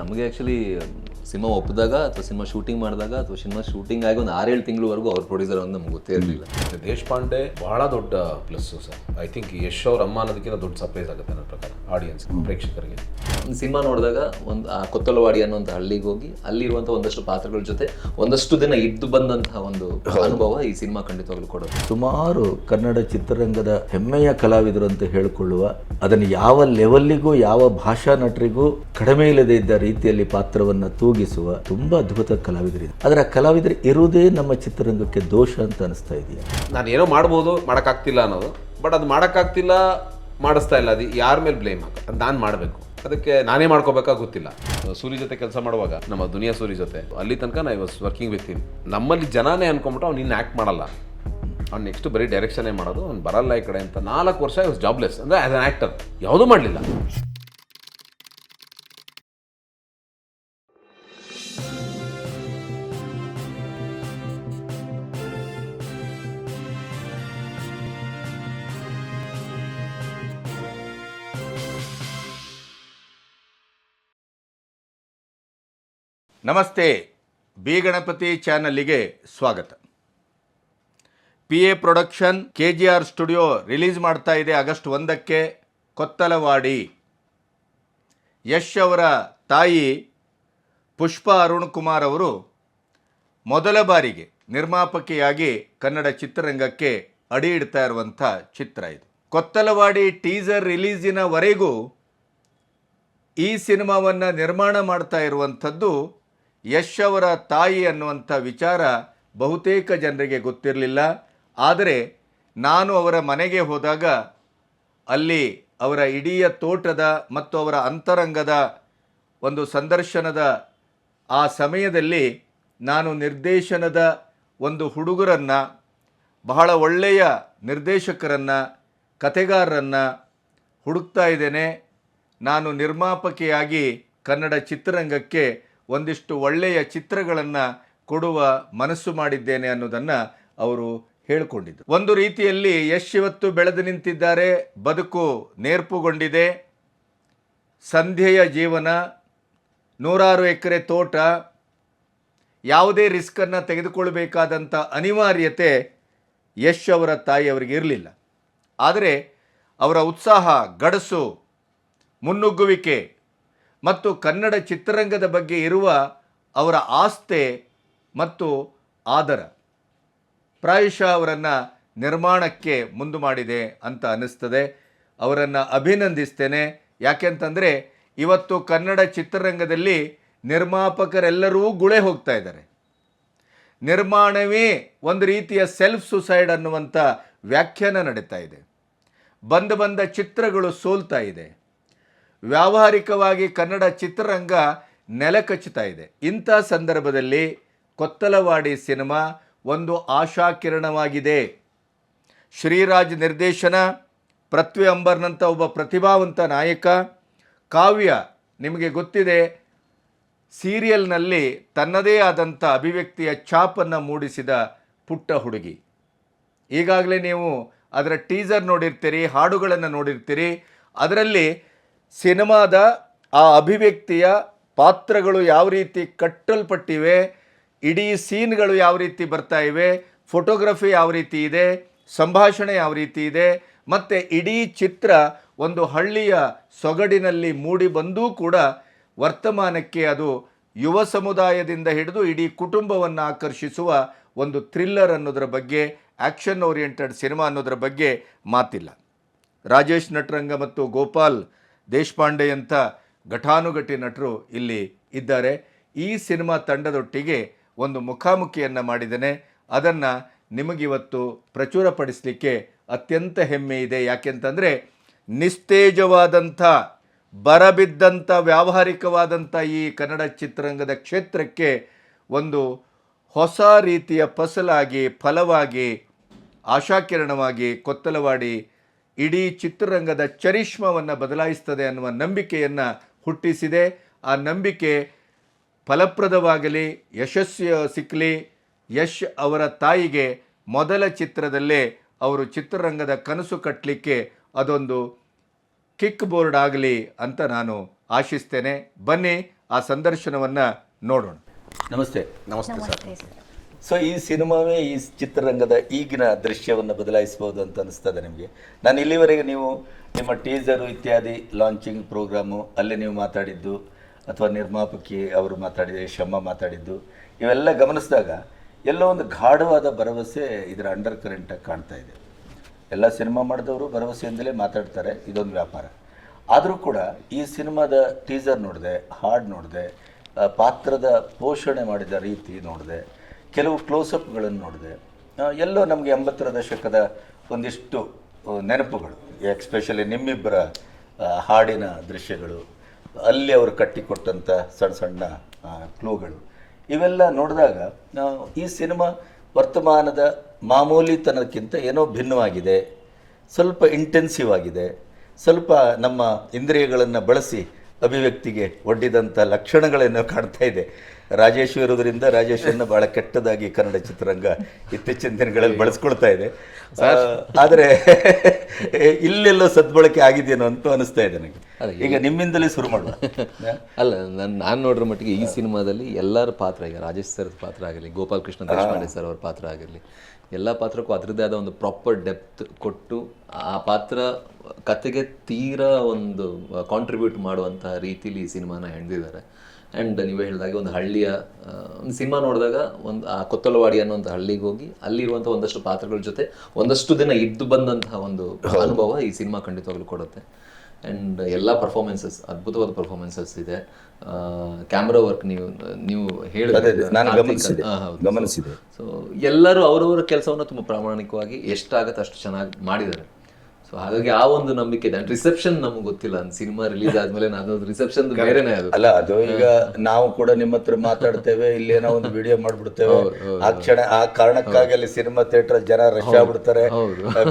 ನಮಗೆ actually cinema ಒಪ್ಪಿದಾಗ ಅಥವಾ cinema shooting ಮಾಡಿದಾಗ ಅಥವಾ ಸಿನಿಮಾ ಶೂಟಿಂಗ್ ಆಗಿ ಒಂದು ಆರೇಳು ತಿಂಗಳವರೆಗೂ ಅವ್ರ ಪ್ರೊಡ್ಯೂಸರ್ ಅಂತ ನಮ್ಗೆ ಗೊತ್ತೇ ಇರಲಿಲ್ಲ. ದೇಶಪಾಂಡೆ ಬಹಳ ದೊಡ್ಡ plus sir. I think Yash ಅವ್ರ ಅಮ್ಮ ಅನ್ನೋದಕ್ಕಿಂತ ದೊಡ್ಡ ಸರ್ಪ್ರೈಸ್ ಆಗುತ್ತೆ ನನ್ನ ಪ್ರಕಾರ ಆಡಿಯನ್ಸ್ ಪ್ರೇಕ್ಷಕರಿಗೆ. ಒಂದು ಸಿನಿಮಾ ನೋಡಿದಾಗ ಒಂದು ಆ ಕೊತ್ತಲವಾಡಿ ಅನ್ನೋಂಥ ಹಳ್ಳಿಗೆ ಹೋಗಿ ಅಲ್ಲಿರುವಂಥ ಒಂದಷ್ಟು ಪಾತ್ರಗಳ ಜೊತೆ ಒಂದಷ್ಟು ದಿನ ಇದ್ದು ಬಂದಂತಹ ಒಂದು ಅನುಭವ ಈ ಸಿನಿಮಾ ಖಂಡಿತವಾಗ್ಲೂ ಕೊಡೋದು ಸುಮಾರು ಕನ್ನಡ ಚಿತ್ರರಂಗದ ಹೆಮ್ಮೆಯ ಕಲಾವಿದರು ಅಂತ ಹೇಳಿಕೊಳ್ಳುವ ಅದನ್ನು ಯಾವ ಲೆವೆಲ್ಲಿಗೂ ಯಾವ ಭಾಷಾ ನಟರಿಗೂ ಕಡಿಮೆ ಇಲ್ಲದೆ ಇದ್ದ ರೀತಿಯಲ್ಲಿ ಪಾತ್ರವನ್ನು ತೂಗಿಸುವ ತುಂಬಾ ಅದ್ಭುತ ಕಲಾವಿದರಿದೆ ಅದರ ಕಲಾವಿದರು ಇರುವುದೇ ನಮ್ಮ ಚಿತ್ರರಂಗಕ್ಕೆ ದೋಷ ಅಂತ ಅನಿಸ್ತಾ ಇದೆಯಾ? ನಾನು ಏನೋ ಮಾಡ್ಬೋದು ಮಾಡೋಕ್ಕಾಗ್ತಿಲ್ಲ ಅನ್ನೋದು ಬಟ್ ಅದು ಮಾಡೋಕ್ಕಾಗ್ತಿಲ್ಲ ಮಾಡಿಸ್ತಾ ಇಲ್ಲ. ಅದು ಯಾರ ಮೇಲೆ ಬ್ಲೇಮ್ ಹಾಕ ಅದು ನಾನು ಮಾಡಬೇಕು. ಅದಕ್ಕೆ ನಾನೇ ಮಾಡ್ಕೋಬೇಕಾ ಗೊತ್ತಿಲ್ಲ. ಸೂರಿ ಜೊತೆ ಕೆಲಸ ಮಾಡುವಾಗ, ನಮ್ಮ ದುನಿಯಾ ಸೂರಿ ಜೊತೆ, ಅಲ್ಲಿ ತನಕ ನಾ ವಾಸ್ ವರ್ಕಿಂಗ್ ವಿತ್ ಹಿಮ್ ನಮ್ಮಲ್ಲಿ ಜನನೇ ಅನ್ಕೊಂಬಿಟ್ಟು ಅವ್ನು ಇನ್ನು ಆ್ಯಕ್ಟ್ ಮಾಡಲ್ಲ. ಅವ್ನು ನೆಕ್ಸ್ಟ್ ಬರೀ ಡೈರೆಕ್ಷನೇ ಮಾಡೋದು, ಅವ್ನು ಬರಲ್ಲ ಈ ಕಡೆ ಅಂತ ನಾಲ್ಕು ವರ್ಷ ವಾಸ್ ಜಾಬ್ಲೆಸ್ ಅಂದರೆ ಆ್ಯಸ್ ಅನ್ ಆ್ಯಕ್ಟರ್ ಯಾವುದೂ ಮಾಡಲಿಲ್ಲ. ನಮಸ್ತೆ, ಬಿ ಗಣಪತಿ ಸ್ವಾಗತ. P A production K G R studio release ಮಾಡ್ತಾ ಇದೆ ಆಗಸ್ಟ್ ಒಂದಕ್ಕೆ ಕೊತ್ತಲವಾಡಿ. ಯಶ್ ಅವರ ತಾಯಿ ಪುಷ್ಪ ಅರುಣ್ ಕುಮಾರ್ ಅವರು ಮೊದಲ ಬಾರಿಗೆ ನಿರ್ಮಾಪಕಿಯಾಗಿ ಕನ್ನಡ ಚಿತ್ರರಂಗಕ್ಕೆ ಅಡಿ ಇಡ್ತಾ ಇರುವಂಥ ಚಿತ್ರ ಇದು. ಕೊತ್ತಲವಾಡಿ ಟೀಸರ್ ರಿಲೀಸಿನವರೆಗೂ ಈ ಸಿನಿಮಾವನ್ನು ನಿರ್ಮಾಣ ಮಾಡ್ತಾ ಇರುವಂಥದ್ದು ಯಶ್ ಅವರ ತಾಯಿ ಅನ್ನುವಂಥ ವಿಚಾರ ಬಹುತೇಕ ಜನರಿಗೆ ಗೊತ್ತಿರಲಿಲ್ಲ. ಆದರೆ ನಾನು ಅವರ ಮನೆಗೆ ಹೋದಾಗ ಅಲ್ಲಿ ಅವರ ಇಡೀ ತೋಟದ ಮತ್ತು ಅವರ ಅಂತರಂಗದ ಒಂದು ಸಂದರ್ಶನದ ಆ ಸಮಯದಲ್ಲಿ ನಾನು ನಿರ್ದೇಶನದ ಒಂದು ಹುಡುಗರನ್ನು, ಬಹಳ ಒಳ್ಳೆಯ ನಿರ್ದೇಶಕರನ್ನು ಕತೆಗಾರರನ್ನು ಹುಡುಕ್ತಾ ಇದ್ದೇನೆ. ನಾನು ನಿರ್ಮಾಪಕಿಯಾಗಿ ಕನ್ನಡ ಚಿತ್ರರಂಗಕ್ಕೆ ಒಂದಿಷ್ಟು ಒಳ್ಳೆಯ ಚಿತ್ರಗಳನ್ನು ಕೊಡುವ ಮನಸ್ಸು ಮಾಡಿದ್ದೇನೆ ಅನ್ನೋದನ್ನು ಅವರು ಹೇಳಿಕೊಂಡಿದ್ದರು ಒಂದು ರೀತಿಯಲ್ಲಿ ಯಶ್ ಇವತ್ತು ಬೆಳೆದು ನಿಂತಿದ್ದಾರೆ, ಬದುಕು ನೇರ್ಪುಗೊಂಡಿದೆ, ಸಂಧ್ಯೆಯ ಜೀವನ, ನೂರಾರು ಎಕರೆ ತೋಟ, ಯಾವುದೇ ರಿಸ್ಕನ್ನು ತೆಗೆದುಕೊಳ್ಬೇಕಾದಂಥ ಅನಿವಾರ್ಯತೆ ಯಶ್ ಅವರ ತಾಯಿಯವರಿಗೆ ಇರಲಿಲ್ಲ. ಆದರೆ ಅವರ ಉತ್ಸಾಹ, ಗಡಸು, ಮುನ್ನುಗ್ಗುವಿಕೆ ಮತ್ತು ಕನ್ನಡ ಚಿತ್ರರಂಗದ ಬಗ್ಗೆ ಇರುವ ಅವರ ಆಸ್ಥೆ ಮತ್ತು ಆದರ. ಪ್ರಾಯಶಃ ಅವರನ್ನು ನಿರ್ಮಾಣಕ್ಕೆ ಮುಂದು ಮಾಡಿದೆ ಅಂತ ಅನ್ನಿಸ್ತದೆ. ಅವರನ್ನು ಅಭಿನಂದಿಸ್ತೇನೆ. ಯಾಕೆಂತಂದರೆ ಇವತ್ತು ಕನ್ನಡ ಚಿತ್ರರಂಗದಲ್ಲಿ ನಿರ್ಮಾಪಕರೆಲ್ಲರೂ ಗುಳೆ ಹೋಗ್ತಾ ಇದ್ದಾರೆ. ನಿರ್ಮಾಣವೇ ಒಂದು ರೀತಿಯ ಸೆಲ್ಫ್ ಸುಸೈಡ್ ಅನ್ನುವಂಥ ವ್ಯಾಖ್ಯಾನ ನಡೀತಾ ಇದೆ. ಬಂದ ಬಂದ ಚಿತ್ರಗಳು ಸೋಲ್ತಾ ಇದೆ. ವ್ಯಾವಹಾರಿಕವಾಗಿ ಕನ್ನಡ ಚಿತ್ರರಂಗ ನೆಲಕಚ್ಚುತ್ತಾ ಇದೆ. ಇಂಥ ಸಂದರ್ಭದಲ್ಲಿ ಕೊತ್ತಲವಾಡಿ ಸಿನಿಮಾ ಒಂದು ಆಶಾಕಿರಣವಾಗಿದೆ ಶ್ರೀರಾಜ್ ನಿರ್ದೇಶನ, ಪೃಥ್ವಿ ಅಂಬರ್ನಂಥ ಒಬ್ಬ ಪ್ರತಿಭಾವಂತ ನಾಯಕ. ಕಾವ್ಯ, ನಿಮಗೆ ಗೊತ್ತಿದೆ, ಸೀರಿಯಲ್ನಲ್ಲಿ ತನ್ನದೇ ಆದಂಥ ಅಭಿವ್ಯಕ್ತಿಯ ಛಾಪನ್ನು ಮೂಡಿಸಿದ ಪುಟ್ಟ ಹುಡುಗಿ. ಈಗಾಗಲೇ ನೀವು ಅದರ ಟೀಸರ್ ನೋಡಿರ್ತೀರಿ, ಹಾಡುಗಳನ್ನು ನೋಡಿರ್ತೀರಿ. ಅದರಲ್ಲಿ ಸಿನಿಮಾದ ಆ ಅಭಿವ್ಯಕ್ತಿಯ ಪಾತ್ರಗಳು ಯಾವ ರೀತಿ ಕಟ್ಟಲ್ಪಟ್ಟಿವೆ, ಇಡೀ ಸೀನ್ಗಳು ಯಾವ ರೀತಿ ಬರ್ತಾ ಇವೆ, ಫೋಟೋಗ್ರಫಿ ಯಾವ ರೀತಿ ಇದೆ, ಸಂಭಾಷಣೆ ಯಾವ ರೀತಿ ಇದೆ, ಮತ್ತು ಇಡೀ ಚಿತ್ರ ಒಂದು ಹಳ್ಳಿಯ ಸೊಗಡಿನಲ್ಲಿ ಮೂಡಿ ಬಂದೂ ಕೂಡ ವರ್ತಮಾನಕ್ಕೆ ಅದು ಯುವ ಸಮುದಾಯದಿಂದ ಹಿಡಿದು ಇಡೀ ಕುಟುಂಬವನ್ನು ಆಕರ್ಷಿಸುವ ಒಂದು ಥ್ರಿಲ್ಲರ್ ಅನ್ನೋದರ ಬಗ್ಗೆ ಆ್ಯಕ್ಷನ್ ಓರಿಯೆಂಟೆಡ್ ಸಿನಿಮಾ ಅನ್ನೋದರ ಬಗ್ಗೆ ಮಾತಿಲ್ಲ. ರಾಜೇಶ್ ನಟರಂಗ ಮತ್ತು ಗೋಪಾಲ್ ದೇಶಪಾಂಡೆ ಅಂತ ಘಟಾನುಘಟಿ ನಟರು ಇಲ್ಲಿ ಇದ್ದಾರೆ. ಈ ಸಿನಿಮಾ ತಂಡದೊಟ್ಟಿಗೆ ಒಂದು ಮುಖಾಮುಖಿಯನ್ನು ಮಾಡಿದ್ದೇನೆ. ಅದನ್ನು ನಿಮಗಿವತ್ತು ಪ್ರಚುರಪಡಿಸಲಿಕ್ಕೆ ಅತ್ಯಂತ ಹೆಮ್ಮೆ ಇದೆ. ಯಾಕೆಂತಂದರೆ ನಿಸ್ತೇಜವಾದಂಥ, ಬರಬಿದ್ದಂಥ, ವ್ಯಾವಹಾರಿಕವಾದಂಥ ಈ ಕನ್ನಡ ಚಿತ್ರರಂಗದ ಕ್ಷೇತ್ರಕ್ಕೆ ಒಂದು ಹೊಸ ರೀತಿಯ ಫಸಲಾಗಿ, ಫಲವಾಗಿ, ಆಶಾಕಿರಣವಾಗಿ ಕೊತ್ತಲವಾಡಿ ಇಡೀ ಚಿತ್ರರಂಗದ ಚರಿಷ್ಮವನ್ನು ಬದಲಾಯಿಸ್ತದೆ ಅನ್ನುವ ನಂಬಿಕೆಯನ್ನು ಹುಟ್ಟಿಸಿದೆ. ಆ ನಂಬಿಕೆ ಫಲಪ್ರದವಾಗಲಿ ಯಶಸ್ಸು ಸಿಕ್ಕಲಿ ಯಶ್ ಅವರ ತಾಯಿಗೆ ಮೊದಲ ಚಿತ್ರದಲ್ಲೇ ಅವರು ಚಿತ್ರರಂಗದ ಕನಸು ಕಟ್ಟಲಿಕ್ಕೆ ಅದೊಂದು ಕಿಕ್ ಬೋರ್ಡ್ ಆಗಲಿ ಅಂತ ನಾನು ಆಶಿಸ್ತೇನೆ. ಬನ್ನಿ ಆ ಸಂದರ್ಶನವನ್ನು ನೋಡೋಣ. ನಮಸ್ತೆ. ನಮಸ್ತೆ ಸರ್. ಸೊ ಈ ಸಿನಿಮಾವೇ ಈ ಚಿತ್ರರಂಗದ ಈಗಿನ ದೃಶ್ಯವನ್ನು ಬದಲಾಯಿಸಬಹುದು ಅಂತ ಅನಿಸ್ತದೆ ನಿಮಗೆ. ನಾನು ಇಲ್ಲಿವರೆಗೆ ನೀವು ನಿಮ್ಮ ಟೀಸರು ಇತ್ಯಾದಿ ಲಾಂಚಿಂಗ್ ಪ್ರೋಗ್ರಾಮು ಅಲ್ಲಿ ನೀವು ಮಾತಾಡಿದ್ದು, ಅಥವಾ ನಿರ್ಮಾಪಕಿ ಅವರು ಮಾತಾಡಿದ, ಶಮ್ಮ ಮಾತಾಡಿದ್ದು, ಇವೆಲ್ಲ ಗಮನಿಸಿದಾಗ ಎಲ್ಲೋ ಒಂದು ಗಾಢವಾದ ಭರವಸೆ ಇದರ ಅಂಡರ್ ಕರೆಂಟಾಗಿ ಕಾಣ್ತಾ ಇದೆ. ಎಲ್ಲ ಸಿನಿಮಾ ಮಾಡಿದವರು ಭರವಸೆಯಿಂದಲೇ ಮಾತಾಡ್ತಾರೆ, ಇದೊಂದು ವ್ಯಾಪಾರ. ಆದರೂ ಕೂಡ ಈ ಸಿನಿಮಾದ ಟೀಸರ್ ನೋಡಿದೆ, ಹಾಡು ನೋಡಿದೆ ಪಾತ್ರದ ಪೋಷಣೆ ಮಾಡಿದ ರೀತಿ ನೋಡಿದೆ ಕೆಲವು ಕ್ಲೋಸಪ್ಗಳನ್ನು ನೋಡಿದೆ. ಎಲ್ಲೋ ನಮಗೆ ಎಂಬತ್ತರ ದಶಕದ ಒಂದಿಷ್ಟು ನೆನಪುಗಳು ಎಕ್ಸ್ಪೆಷಲಿ ನಿಮ್ಮಿಬ್ಬರ ಹಾಡಿನ ದೃಶ್ಯಗಳು, ಅಲ್ಲಿ ಅವರು ಕಟ್ಟಿಕೊಟ್ಟಂಥ ಸಣ್ಣ ಸಣ್ಣ ಕ್ಲೂಗಳು ಇವೆಲ್ಲ ನೋಡಿದಾಗ ಈ ಸಿನಿಮಾ ವರ್ತಮಾನದ ಮಾಮೂಲಿತನಕ್ಕಿಂತ ಏನೋ ಭಿನ್ನವಾಗಿದೆ, ಸ್ವಲ್ಪ ಇಂಟೆನ್ಸಿವ್ ಆಗಿದೆ, ಸ್ವಲ್ಪ ನಮ್ಮ ಇಂದ್ರಿಯಗಳನ್ನು ಬಳಸಿ ಅಭಿವ್ಯಕ್ತಿಗೆ ಒಡ್ಡಿದಂಥ ಲಕ್ಷಣಗಳೇನೋ ಕಾಣ್ತಾ ಇದೆ. ರಾಜೇಶ್ ಇರೋದ್ರಿಂದ ರಾಜೇಶ್ವರನ್ನ ಬಹಳ ಕೆಟ್ಟದಾಗಿ ಕನ್ನಡ ಚಿತ್ರರಂಗ ಇತ್ತೀಚಿನ ದಿನಗಳಲ್ಲಿ ಬಳಸ್ಕೊಳ್ತಾ ಇದೆ. ಆದರೆ ಇಲ್ಲೆಲ್ಲೋ ಸದ್ಬಳಕೆ ಆಗಿದೆಯೇನೋ ಅಂತ ಅನಿಸ್ತಾ ಇದೆ ನನಗೆ. ಈಗ ನಿಮ್ಮಿಂದಲೇ ಶುರು ಮಾಡುವ. ಅಲ್ಲ ನಾನು ನಾನು ನೋಡಿರೋ ಮಟ್ಟಿಗೆ ಈ ಸಿನಿಮಾದಲ್ಲಿ ಎಲ್ಲರ ಪಾತ್ರ ಈಗ ರಾಜೇಶ್ ಸರ್ ಪಾತ್ರ ಆಗಿರಲಿ ಗೋಪಾಲ್ ಕೃಷ್ಣ ದೇಶಪಾಂಡೆ ಸರ್ ಅವ್ರ ಪಾತ್ರ ಆಗಿರಲಿ ಎಲ್ಲ ಪಾತ್ರಕ್ಕೂ ಅದರದ್ದೇ ಆದ ಒಂದು ಪ್ರಾಪರ್ ಡೆಪ್ತ್ ಕೊಟ್ಟು ಆ ಪಾತ್ರ ಕತೆಗೆ ತೀರಾ ಒಂದು ಕಾಂಟ್ರಿಬ್ಯೂಟ್ ಮಾಡುವಂತಹ ರೀತಿಲಿ ಈ ಸಿನಿಮಾನ ಹೆಣ್ದಿದ್ದಾರೆ. ಆ್ಯಂಡ್ ನೀವು ಹೇಳಿದಾಗೆ ಒಂದು ಹಳ್ಳಿಯ ಒಂದು ಸಿನಿಮಾ ನೋಡಿದಾಗ ಒಂದು ಆ ಕೊತ್ತಲವಾಡಿ ಅನ್ನೋ ಒಂದು ಹಳ್ಳಿಗೆ ಹೋಗಿ ಅಲ್ಲಿರುವಂಥ ಒಂದಷ್ಟು ಪಾತ್ರಗಳ ಜೊತೆ ಒಂದಷ್ಟು ದಿನ ಇದ್ದು ಬಂದಂತಹ ಒಂದು ಅನುಭವ ಈ ಸಿನಿಮಾ ಖಂಡಿತವಾಗ್ಲೂ ಕೊಡುತ್ತೆ. ಆ್ಯಂಡ್ ಎಲ್ಲ ಪರ್ಫಾರ್ಮೆನ್ಸಸ್ ಅದ್ಭುತವಾದ ಪರ್ಫಾರ್ಮೆನ್ಸಸ್ ಇದೆ. ಕ್ಯಾಮ್ರಾ ವರ್ಕ್ ನೀವು ನೀವು ಹೇಳಿದ್ರೆ. ಸೊ ಎಲ್ಲರೂ ಅವರವರ ಕೆಲಸವನ್ನು ತುಂಬ ಪ್ರಾಮಾಣಿಕವಾಗಿ ಎಷ್ಟಾಗತ್ತೆ ಅಷ್ಟು ಚೆನ್ನಾಗಿ ಮಾಡಿದ್ದಾರೆ. ಸೊ ಹಾಗಾಗಿ ಆ ಒಂದು ನಂಬಿಕೆ ಇದೆ. ರಿಸೆಪ್ಷನ್ ನಮ್ಗೆ ಗೊತ್ತಿಲ್ಲ. ಸಿನಿಮಾ ರಿಲೀಸ್ ಆದ್ಮೇಲೆ ನಾನು ರಿಸೆಪ್ಷನ್ ಬೇರೆನೇ ಅದು. ಅಲ್ಲ ಅದು ಈಗ ನಾವು ಕೂಡ ನಿಮ್ಮ ಹತ್ರ ಮಾತಾಡ್ತೇವೆ ಇಲ್ಲೇನೋ ಒಂದು ವಿಡಿಯೋ ಮಾಡ್ಬಿಡ್ತೇವೆ. ಆ ಕ್ಷಣ ಆ ಕಾರಣಕ್ಕಾಗಿ ಅಲ್ಲಿ ಸಿನಿಮಾ ಥಿಯೇಟರ್ ಜನ ರಶ್ ಆಗ್ಬಿಡ್ತಾರೆ.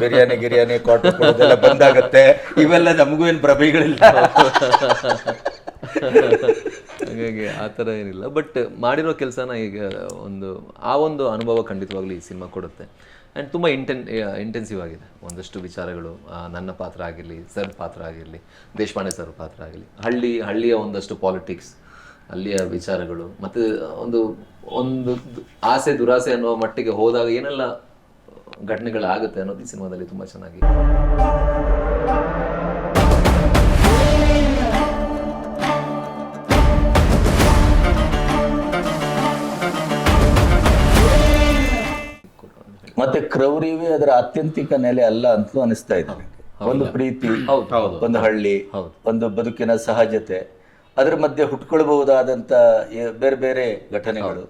ಬಿರಿಯಾನಿ ಗಿರಿಯಾನಿ ಕ್ವಾರ್ಟರ್ ಕೊಡೋದೆಲ್ಲ ಬಂದಾಗತ್ತೆ. ಇವೆಲ್ಲ ನಮಗೂ ಏನು ಪ್ರಭೆಗಳಿಲ್ಲ ಹಾಗಾಗಿ ಆ ಥರ ಏನಿಲ್ಲ. ಬಟ್ ಮಾಡಿರೋ ಕೆಲಸನ ಈಗ ಒಂದು, ಆ ಒಂದು ಅನುಭವ ಖಂಡಿತವಾಗ್ಲೂ ಈ ಸಿನಿಮಾ ಕೊಡುತ್ತೆ. ಆ್ಯಂಡ್ ತುಂಬ ಇಂಟೆನ್ ಇಂಟೆನ್ಸಿವ್ ಆಗಿದೆ. ಒಂದಷ್ಟು ವಿಚಾರಗಳು ನನ್ನ ಪಾತ್ರ ಆಗಿರಲಿ, ಸರ್ ಪಾತ್ರ ಆಗಿರಲಿ, ದೇಶಪಾಂಡೆ ಸರ್ ಪಾತ್ರ ಆಗಿರಲಿ, ಹಳ್ಳಿ, ಹಳ್ಳಿಯ ಒಂದಷ್ಟು ಪಾಲಿಟಿಕ್ಸ್ ಅಲ್ಲಿಯ ವಿಚಾರಗಳು, ಮತ್ತು ಒಂದು ಒಂದು ಆಸೆ, ದುರಾಸೆ ಅನ್ನೋ ಮಟ್ಟಿಗೆ ಹೋದಾಗ ಏನೆಲ್ಲ ಘಟನೆಗಳಾಗುತ್ತೆ ಅನ್ನೋದು ಈ ಸಿನಿಮಾದಲ್ಲಿ ತುಂಬ ಚೆನ್ನಾಗಿ. ಮತ್ತೆ ಕ್ರೌರಿವೇ ಅದರ ಅತ್ಯಂತಿಕ ನೆಲೆ ಅಲ್ಲ ಅಂತಲೂ ಅನಿಸ್ತಾ ಇದೆ. ಒಂದು ಪ್ರೀತಿ ಒಂದು ಹಳ್ಳಿ ಒಂದು ಬದುಕಿನ ಸಹಜತೆ ಅದರ ಮಧ್ಯೆ ಹುಟ್ಕೊಳ್ಬಹುದಾದಂತ ಬೇರೆ ಬೇರೆ ಘಟನೆಗಳು.